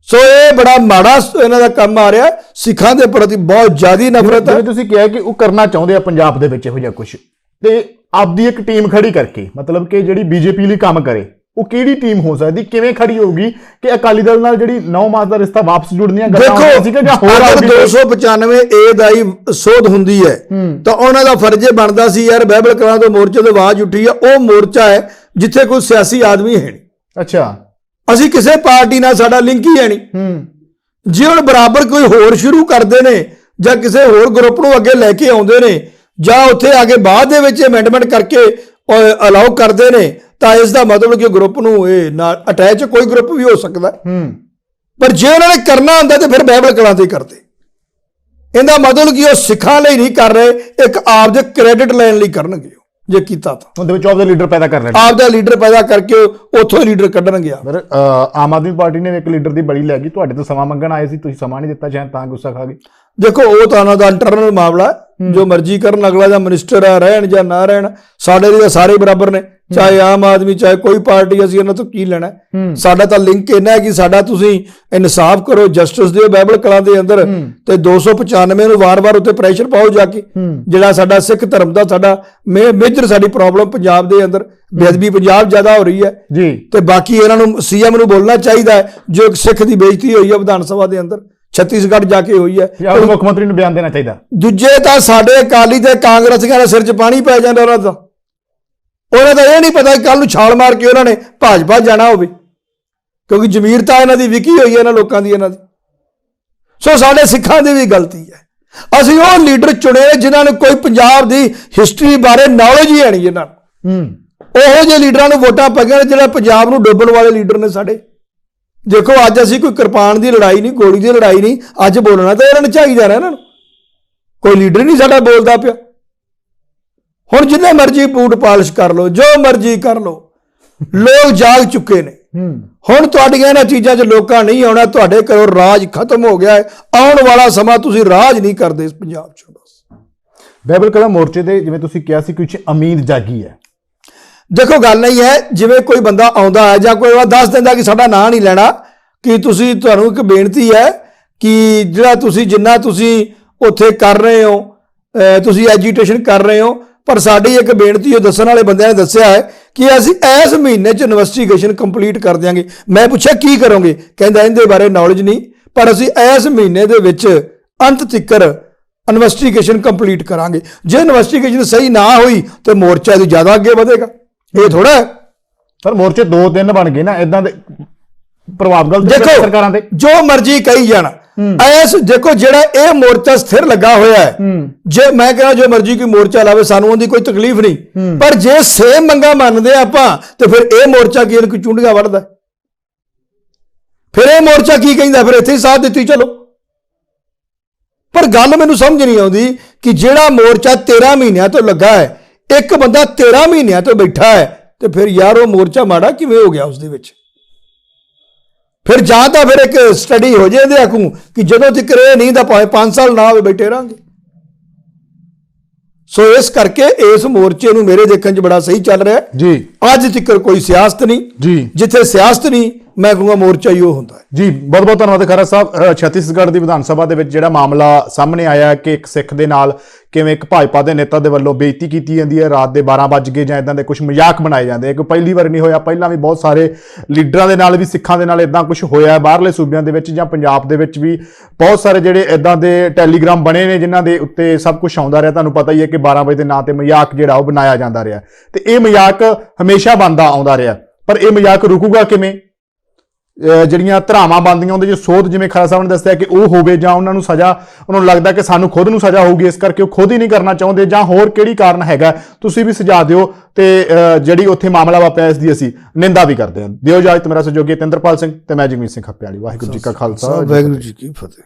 ਸੋ ਇਹ ਬੜਾ ਮਾੜਾ ਇਹਨਾਂ ਦਾ ਕੰਮ ਆ ਰਿਹਾ, ਸਿੱਖਾਂ ਦੇ ਪ੍ਰਤੀ ਬਹੁਤ ਜ਼ਿਆਦੀ ਨਫ਼ਰਤ ਹੈ। ਤੁਸੀਂ ਕਿਹਾ ਕਿ ਉਹ ਕਰਨਾ ਚਾਹੁੰਦੇ ਆ ਪੰਜਾਬ ਦੇ ਵਿੱਚ ਇਹੋ ਜਿਹਾ ਕੁਝ ਤੇ ਆਪਦੀ ਇੱਕ ਟੀਮ ਖੜੀ ਕਰਕੇ ਮਤਲਬ ਕਿ ਜਿਹੜੀ ਬੀਜੇਪੀ ਲਈ ਕੰਮ ਕਰੇ ਉਹ ਕਿਹੜੀ ਟੀਮ ਹੋ ਸਕਦੀ ਕਿਵੇਂ ਖੜੀ ਹੋਊਗੀ ਕਿ ਅਕਾਲੀ ਦਲ ਨਾਲ ਜਿਹੜੀ 9 ਮਾਸ ਦਾ ਰਿਸ਼ਤਾ ਵਾਪਸ ਜੁੜਨੀਆਂ ਗੱਲਾਂ ਸੀ ਕਿ ਜਾਂ ਹੋਰ ਅਗਰ ਆਊਗੀ ਕੋਈ? 295 ਏ ਦਾ ਹੀ ਸੋਧ ਹੁੰਦੀ ਹੈ ਤਾਂ ਉਹਨਾਂ ਦਾ ਫਰਜ਼ ਇਹ ਬਣਦਾ ਸੀ ਯਾਰ ਬਾਈਬਲ ਕਲਾਂ ਤੋਂ ਮੋਰਚੇ ਤੋਂ ਆਵਾਜ਼ ਉੱਠੀ ਆ ਉਹ ਮੋਰਚਾ ਹੈ ਜਿੱਥੇ ਕੋਈ ਸਿਆਸੀ ਆਦਮੀ ਹੈ ਨਹੀਂ। ਅੱਛਾ। ਅਸੀਂ ਕਿਸੇ ਪਾਰਟੀ ਨਾਲ ਸਾਡਾ ਲਿੰਕ ਹੀ ਹੈ ਨਹੀਂ। ਜੇ ਹੁਣ ਬਰਾਬਰ ਕੋਈ ਹੋਰ ਸ਼ੁਰੂ ਕਰਦੇ ਨੇ ਜਾਂ ਕਿਸੇ ਹੋਰ ਗਰੁੱਪ ਨੂੰ ਅੱਗੇ ਲੈ ਕੇ ਆਉਂਦੇ ਨੇ ਜਾਂ ਉੱਥੇ ਆ ਕੇ ਬਾਅਦ ਦੇ ਵਿੱਚ ਅਮੈਂਡਮੈਂਟ ਕਰਕੇ ਅਲਾਉ ਕਰਦੇ ਨੇ ਤਾਂ ਇਸ ਦਾ ਮਤਲਬ ਕਿ ਗਰੁੱਪ ਨੂੰ ਇਹ ਨਾਲ ਅਟੈਚ ਕੋਈ ਗਰੁੱਪ ਵੀ ਹੋ ਸਕਦਾ ਹੈ। ਪਰ ਜੇ ਉਹਨਾਂ ਨੇ ਕਰਨਾ ਹੁੰਦਾ ਤੇ ਫਿਰ ਬਾਈਬਲ ਕਲਾਂ ਤੇ ਕਰਦੇ। ਇਹਦਾ ਮਤਲਬ ਕਿ ਉਹ ਸਿੱਖਾਂ ਲਈ ਨਹੀਂ ਕਰ ਰਹੇ ਇੱਕ ਆਪ ਦੇ ਕ੍ਰੈਡਿਟ ਲੈਣ ਲਈ ਕਰਨਗੇ ਜੇ ਕੀਤਾ ਤਾਂ। ਉਹਦੇ ਵਿੱਚ ਆਪਦੇ ਲੀਡਰ ਪੈਦਾ ਕਰ ਲੈਣਾ ਆਪ ਦਾ ਲੀਡਰ ਪੈਦਾ ਕਰਕੇ ਉੱਥੋਂ ਹੀ ਲੀਡਰ ਕੱਢਣਗੇ ਅ, ਆਮ ਆਦਮੀ ਪਾਰਟੀ ਨੇ ਇੱਕ ਲੀਡਰ ਦੀ ਬੜੀ ਲੈ ਗਈ ਤੁਹਾਡੇ ਤੋਂ ਸਮਾਂ ਮੰਗਣ ਆਏ ਸੀ ਤੁਸੀਂ ਸਮਾਂ ਨਹੀਂ ਦਿੱਤਾ ਸ਼ਾਇਦ ਤਾਂ ਗੁੱਸਾ ਖਾ ਗਏ। ਦੇਖੋ ਉਹ ਤਾਂ ਉਹਨਾਂ ਦਾ ਇੰਟਰਨਲ ਮਾਮਲਾ ਹੈ। ਜੋ ਮਰਜ਼ੀ ਕਰਨ ਅਗਲਾ ਜਾਂ ਮਿਨਿਸਟਰ ਆ ਰਹਿਣ ਜਾਂ ਨਾ ਰਹਿਣ ਸਾਡੇ ਲਈ ਤਾਂ ਸਾਰੇ ਬਰਾਬਰ ਨੇ। ਚਾਹੇ ਆਮ ਆਦਮੀ ਚਾਹੇ ਕੋਈ ਪਾਰਟੀ ਅਸੀਂ ਇਹਨਾਂ ਤੋਂ ਕੀ ਲੈਣਾ? ਸਾਡਾ ਤਾਂ ਲਿੰਕ ਇਹਨਾਂ ਹੈ ਕਿ ਸਾਡਾ ਤੁਸੀਂ ਇਨਸਾਫ ਕਰੋ ਜਸਟਿਸ ਦਿਓ ਬਾਈਬਲ ਕਲਾਂ ਦੇ ਅੰਦਰ। ਤੇ 295 ਨੂੰ ਵਾਰ-ਵਾਰ ਉੱਤੇ ਪ੍ਰੈਸ਼ਰ ਪਾਓ ਜਾ ਕੇ। ਜਿਹੜਾ ਸਾਡਾ ਸਿੱਖ ਧਰਮ ਦਾ ਸਾਡਾ ਮੇਜਰ ਸਾਡੀ ਪ੍ਰੋਬਲਮ ਪੰਜਾਬ ਦੇ ਅੰਦਰ। ਬੇਅਦਬੀ ਪੰਜਾਬ ਜ਼ਿਆਦਾ ਹੋ ਰਹੀ ਹੈ। ਜੀ। ਤੇ ਬਾਕੀ ਇਹਨਾਂ ਨੂੰ ਸੀਐਮ ਨੂੰ ਬੋਲਣਾ ਚਾਹੀਦਾ ਹੈ ਜੋ ਇੱਕ ਸਿੱਖ ਦੀ ਬੇਇੱਜ਼ਤੀ ਹੋਈ ਹੈ ਵਿਧਾਨ ਸਭਾ ਦੇ ਅੰਦਰ। ਛੱਤੀਸਗੜ੍ਹ ਜਾ ਕੇ ਹੋਈ ਹੈ। ਉਹ ਮੁੱਖ ਮੰਤਰੀ ਨੂੰ ਬਿਆਨ ਦੇਣਾ ਚਾਹੀਦਾ। ਦੂਜੇ ਤਾਂ ਸਾਡੇ ਅਕਾਲੀ ਤੇ ਕਾਂਗਰਸੀਆਂ ਦੇ ਸਿਰ 'ਚ ਪਾਣੀ ਪੈ ਜਾਂਦਾ ਉਹਨਾਂ ਦਾ। ਉਹਨਾਂ ਦਾ ਇਹ ਨਹੀਂ ਪਤਾ ਕੱਲ ਨੂੰ ਛਾਲ ਮਾਰ ਕੇ ਉਹਨਾਂ ਨੇ ਭਾਜਪਾ ਜਾਣਾ ਹੋਵੇ। ਕਿਉਂਕਿ ਜ਼ਮੀਰ ਤਾਂ ਇਹਨਾਂ ਦੀ ਵਿਕੀ ਹੋਈ ਹੈ ਇਹਨਾਂ ਲੋਕਾਂ ਦੀ ਇਹਨਾਂ ਦੀ। ਸੋ ਸਾਡੇ ਸਿੱਖਾਂ ਦੀ ਵੀ ਗਲਤੀ ਹੈ। ਅਸੀਂ ਉਹ ਲੀਡਰ ਚੁਣੇ ਜਿਨ੍ਹਾਂ ਨੂੰ ਕੋਈ ਪੰਜਾਬ ਦੀ ਹਿਸਟਰੀ ਬਾਰੇ ਨੌਲੇਜ ਹੀ ਹੈ ਨਹੀਂ ਇਹਨਾਂ ਨੂੰ। ਹੂੰ। ਉਹੋ ਜਿਹੇ ਲੀਡਰਾਂ ਨੂੰ ਵੋਟਾਂ ਪਈਆਂ ਜਿਹੜੇ ਪੰਜਾਬ ਨੂੰ ਡੋਬਣ ਵਾਲੇ ਲੀਡਰ ਨੇ ਸਾਡੇ। ਦੇਖੋ ਅੱਜ ਅਸੀਂ ਕੋਈ ਕਿਰਪਾਨ ਦੀ ਲੜਾਈ ਨਹੀਂ ਗੋਲੀ ਦੀ ਲੜਾਈ ਨਹੀਂ ਅੱਜ ਬੋਲਣਾ ਤਾਂ ਇਹਨਾਂ ਨੂੰ ਚਾਹੀਦਾ ਨਾ ਇਹਨਾਂ ਨੂੰ। ਕੋਈ ਲੀਡਰ ਨਹੀਂ ਸਾਡਾ ਬੋਲਦਾ ਪਿਆ। ਹੁਣ ਜਿੰਨੇ ਮਰਜ਼ੀ ਬੂਟ ਪਾਲਿਸ਼ ਕਰ ਲਓ ਜੋ ਮਰਜ਼ੀ ਕਰ ਲਓ ਲੋਕ ਜਾਗ ਚੁੱਕੇ ਨੇ। ਹੁਣ ਤੁਹਾਡੀਆਂ ਇਹਨਾਂ ਚੀਜ਼ਾਂ 'ਚ ਲੋਕਾਂ ਨਹੀਂ ਆਉਣਾ ਤੁਹਾਡੇ ਘਰੋਂ ਰਾਜ ਖਤਮ ਹੋ ਗਿਆ ਹੈ। ਆਉਣ ਵਾਲਾ ਸਮਾਂ ਤੁਸੀਂ ਰਾਜ ਨਹੀਂ ਕਰਦੇ ਇਸ ਪੰਜਾਬ 'ਚ ਬਸ। ਬਾਈਬਲ ਕਲਾ ਮੋਰਚੇ ਤੇ ਜਿਵੇਂ ਤੁਸੀਂ ਕਿਹਾ ਸੀ ਕੁਝ ਉਮੀਦ ਜਾਗੀ ਹੈ। ਦੇਖੋ ਗੱਲ ਨਹੀਂ ਹੈ, ਜਿਵੇਂ ਕੋਈ ਬੰਦਾ ਆਉਂਦਾ ਹੈ ਜਾਂ ਕੋਈ ਦੱਸ ਦਿੰਦਾ ਕਿ ਸਾਡਾ ਨਾਂ ਨਹੀਂ ਲੈਣਾ, ਕਿ ਤੁਸੀਂ ਤੁਹਾਨੂੰ ਇੱਕ ਬੇਨਤੀ ਹੈ ਕਿ ਜਿਹੜਾ ਤੁਸੀਂ ਜਿੰਨਾ ਤੁਸੀਂ ਉੱਥੇ ਕਰ ਰਹੇ ਹੋ ਤੁਸੀਂ ਐਜੀਟੇਸ਼ਨ ਕਰ ਰਹੇ ਹੋ, ਪਰ ਸਾਡੀ ਇੱਕ ਬੇਨਤੀ ਉਹ ਦੱਸਣ ਵਾਲੇ ਬੰਦਿਆਂ ਨੇ ਦੱਸਿਆ ਹੈ ਕਿ ਅਸੀਂ ਇਸ ਮਹੀਨੇ 'ਚ ਇਨਵੈਸਟੀਗੇਸ਼ਨ ਕੰਪਲੀਟ ਕਰ ਦਿਆਂਗੇ। ਮੈਂ ਪੁੱਛਿਆ, ਕੀ ਕਰੋਗੇ? ਕਹਿੰਦਾ, ਇਹਦੇ ਬਾਰੇ ਨੌਲੇਜ ਨਹੀਂ, ਪਰ ਅਸੀਂ ਇਸ ਮਹੀਨੇ ਦੇ ਵਿੱਚ ਅੰਤ ਤੱਕਰ ਇਨਵੈਸਟੀਗੇਸ਼ਨ ਕੰਪਲੀਟ ਕਰਾਂਗੇ। ਜੇ ਇਨਵੈਸਟੀਗੇਸ਼ਨ ਸਹੀ ਨਾ ਹੋਈ, ਤੇ ਮੋਰਚਾ ਦੀ ਜ਼ਿਆਦਾ ਅੱਗੇ ਵਧੇਗਾ। ਇਹ ਥੋੜਾ ਪਰ ਮੋਰਚੇ ਦੋ ਤਿੰਨ ਬਣ ਗਏ ਨਾ ਇਦਾਂ ਦੇ ਪ੍ਰਭਾਵ ਗਲਤ ਸਰਕਾਰਾਂ ਦੇ। ਜੋ ਮਰਜ਼ੀ ਕਹੀ ਜਾਣਾ। ਐਸ ਦੇਖੋ ਜਿਹੜਾ ਇਹ ਮੋਰਚਾ ਸਥਿਰ ਲੱਗਾ ਹੋਇਆ ਹੈ ਜੇ ਮੈਂ ਕਹਿੰਦਾ ਜੋ ਮਰਜ਼ੀ ਕੋਈ ਮੋਰਚਾ ਲਾਵੇ ਸਾਨੂੰ ਉਹਦੀ ਕੋਈ ਤਕਲੀਫ ਨਹੀਂ। ਪਰ ਜੇ ਸੇਮ ਮੰਗਾ ਮੰਨਦੇ ਆਪਾਂ ਤੇ ਫਿਰ ਇਹ ਮੋਰਚਾ ਕੀ ਇਹਨੂੰ ਚੁੰਡੀਆਂ ਵੜਦਾ ਫਿਰ ਇਹ ਮੋਰਚਾ ਕੀ ਕਹਿੰਦਾ? ਫਿਰ ਇੱਥੇ ਹੀ ਸਾਥ ਦਿੱਤੀ ਚਲੋ। ਪਰ ਗੱਲ ਮੈਨੂੰ ਸਮਝ ਨਹੀਂ ਆਉਂਦੀ ਕਿ ਜਿਹੜਾ ਮੋਰਚਾ 13 ਮਹੀਨਿਆਂ ਤੋਂ ਲੱਗਾ ਹੈ ਇੱਕ ਬੰਦਾ 13 ਮਹੀਨਿਆਂ ਤੋਂ ਬੈਠਾ ਹੈ ਤੇ ਫਿਰ ਯਾਰ ਉਹ ਮੋਰਚਾ ਮਾੜਾ ਕਿਵੇਂ ਹੋ ਗਿਆ ਉਸ ਦੇ ਵਿੱਚ? ਫਿਰ ਜਾਂ ਤਾਂ ਫਿਰ ਇੱਕ ਸਟੱਡੀ ਹੋ ਜੇ ਇਹਦੇ ਆਖੂ ਕਿ ਜਦੋਂ ਤੱਕ ਇਹ ਨਹੀਂ ਤਾਂ ਭਾਵੇਂ 5 ਸਾਲ ਨਾ ਹੋਵੇ ਬੈਠੇ ਰਾਂਗੇ ਸੋ ਇਸ ਕਰਕੇ ਇਸ ਮੋਰਚੇ ਨੂੰ ਮੇਰੇ ਦੇਖਣ 'ਚ ਬੜਾ ਸਹੀ ਚੱਲ ਰਿਹਾ ਹੈ। ਜੀ। ਅੱਜ ਤੱਕ ਕੋਈ ਸਿਆਸਤ ਨਹੀਂ। ਜੀ। ਜਿੱਥੇ ਸਿਆਸਤ ਨਹੀਂ ਮੈਂ ਕਹੂੰਗਾ ਮੋਰਚਾ ਹੀ ਉਹ ਹੁੰਦਾ ਹੈ। ਜੀ ਬਹੁਤ ਬਹੁਤ ਧੰਨਵਾਦ ਖਰਾ ਸਾਹਿਬ। ਛੱਤੀਸਗੜ੍ਹ ਦੀ ਵਿਧਾਨ ਸਭਾ ਦੇ ਵਿੱਚ ਜਿਹੜਾ ਮਾਮਲਾ ਸਾਹਮਣੇ ਆਇਆ ਕਿ ਇੱਕ ਸਿੱਖ ਦੇ ਨਾਲ ਕਿਵੇਂ ਇੱਕ ਭਾਜਪਾ ਦੇ ਨੇਤਾ ਦੇ ਵੱਲੋਂ ਬੇਇੱਜ਼ਤੀ ਕੀਤੀ ਜਾਂਦੀ ਹੈ, ਰਾਤ ਦੇ 12 ਵੱਜ ਗਏ ਜਾਂ ਇਦਾਂ ਦੇ ਕੁਝ ਮਜ਼ਾਕ ਬਣਾਏ ਜਾਂਦੇ ਆ। ਕਿ ਪਹਿਲੀ ਵਾਰ ਨਹੀਂ ਹੋਇਆ, ਪਹਿਲਾਂ ਵੀ ਬਹੁਤ ਸਾਰੇ ਲੀਡਰਾਂ ਦੇ ਨਾਲ ਵੀ, ਸਿੱਖਾਂ ਦੇ ਨਾਲ ਇਦਾਂ ਕੁਝ ਹੋਇਆ ਬਾਹਰਲੇ ਸੂਬਿਆਂ ਦੇ ਵਿੱਚ ਜਾਂ ਪੰਜਾਬ ਦੇ ਵਿੱਚ ਵੀ ਬਹੁਤ ਸਾਰੇ ਜਿਹੜੇ ਇਦਾਂ ਦੇ ਟੈਲੀਗ੍ਰਾਮ ਬਣੇ ਨੇ ਜਿਨ੍ਹਾਂ ਦੇ ਉੱਤੇ ਸਭ ਕੁਝ ਆਉਂਦਾ ਰਿਹਾ। ਤੁਹਾਨੂੰ ਪਤਾ ਹੀ ਹੈ ਕਿ 12 ਵਜੇ ਦੇ ਨਾਂ ਤੇ ਮਜ਼ਾਕ ਜਿਹੜਾ ਉਹ ਬਣਾਇਆ ਜਾਂਦਾ ਰਿਹਾ। ਤੇ ਇਹ ਮਜ਼ਾਕ ਹਮੇਸ਼ਾ ਬਣਦਾ ਆਉਂਦਾ ਰਿਹਾ। ਪਰ ਇਹ ਮਜ਼ਾਕ ਰੁਕੂਗਾ ਕਿਵੇਂ? ਜਿਹੜੀਆਂ ਧਰਾਵਾਂ ਬੰਦੀਆਂ ਉਹਦੇ ਜੋ ਸੋਧ ਜਿਵੇਂ ਖਾਲਸਾ ਸਾਹਿਬ ਨੇ ਦੱਸਿਆ ਕਿ ਉਹ ਹੋਵੇ ਜਾਂ ਉਹਨਾਂ ਨੂੰ ਸਜ਼ਾ ਉਹਨਾਂ ਨੂੰ ਲੱਗਦਾ ਕਿ ਸਾਨੂੰ ਖੁਦ ਨੂੰ ਸਜ਼ਾ ਹੋਊਗੀ ਇਸ ਕਰਕੇ ਉਹ ਖੁਦ ਹੀ ਨਹੀਂ ਕਰਨਾ ਚਾਹੁੰਦੇ ਜਾਂ ਹੋਰ ਕਿਹੜੀ ਕਾਰਨ ਹੈਗਾ ਤੁਸੀਂ ਵੀ ਸੁਝਾਅ ਦਿਓ ਤੇ ਜਿਹੜੀ ਉੱਥੇ ਮਾਮਲਾ ਵਾਪਰਿਆ ਇਸ ਦੀ ਅਸੀਂ ਨਿੰਦਾ ਵੀ ਕਰਦੇ ਹਾਂ। ਦਿਓ ਇਜਾਜ਼ਤ ਮੇਰਾ ਸਹਿਯੋਗੀ ਤੇਂਦਰਪਾਲ ਸਿੰਘ ਤੇ ਮੈਂ ਜਗਮੀਤ ਸਿੰਘ ਖੱਪਿਆਲੀ। ਵਾਹਿਗੁਰੂ ਜੀ ਕਾ ਖਾਲਸਾ ਵਾਹਿਗੁਰੂ ਜੀ ਕੀ ਫਤਿਹ।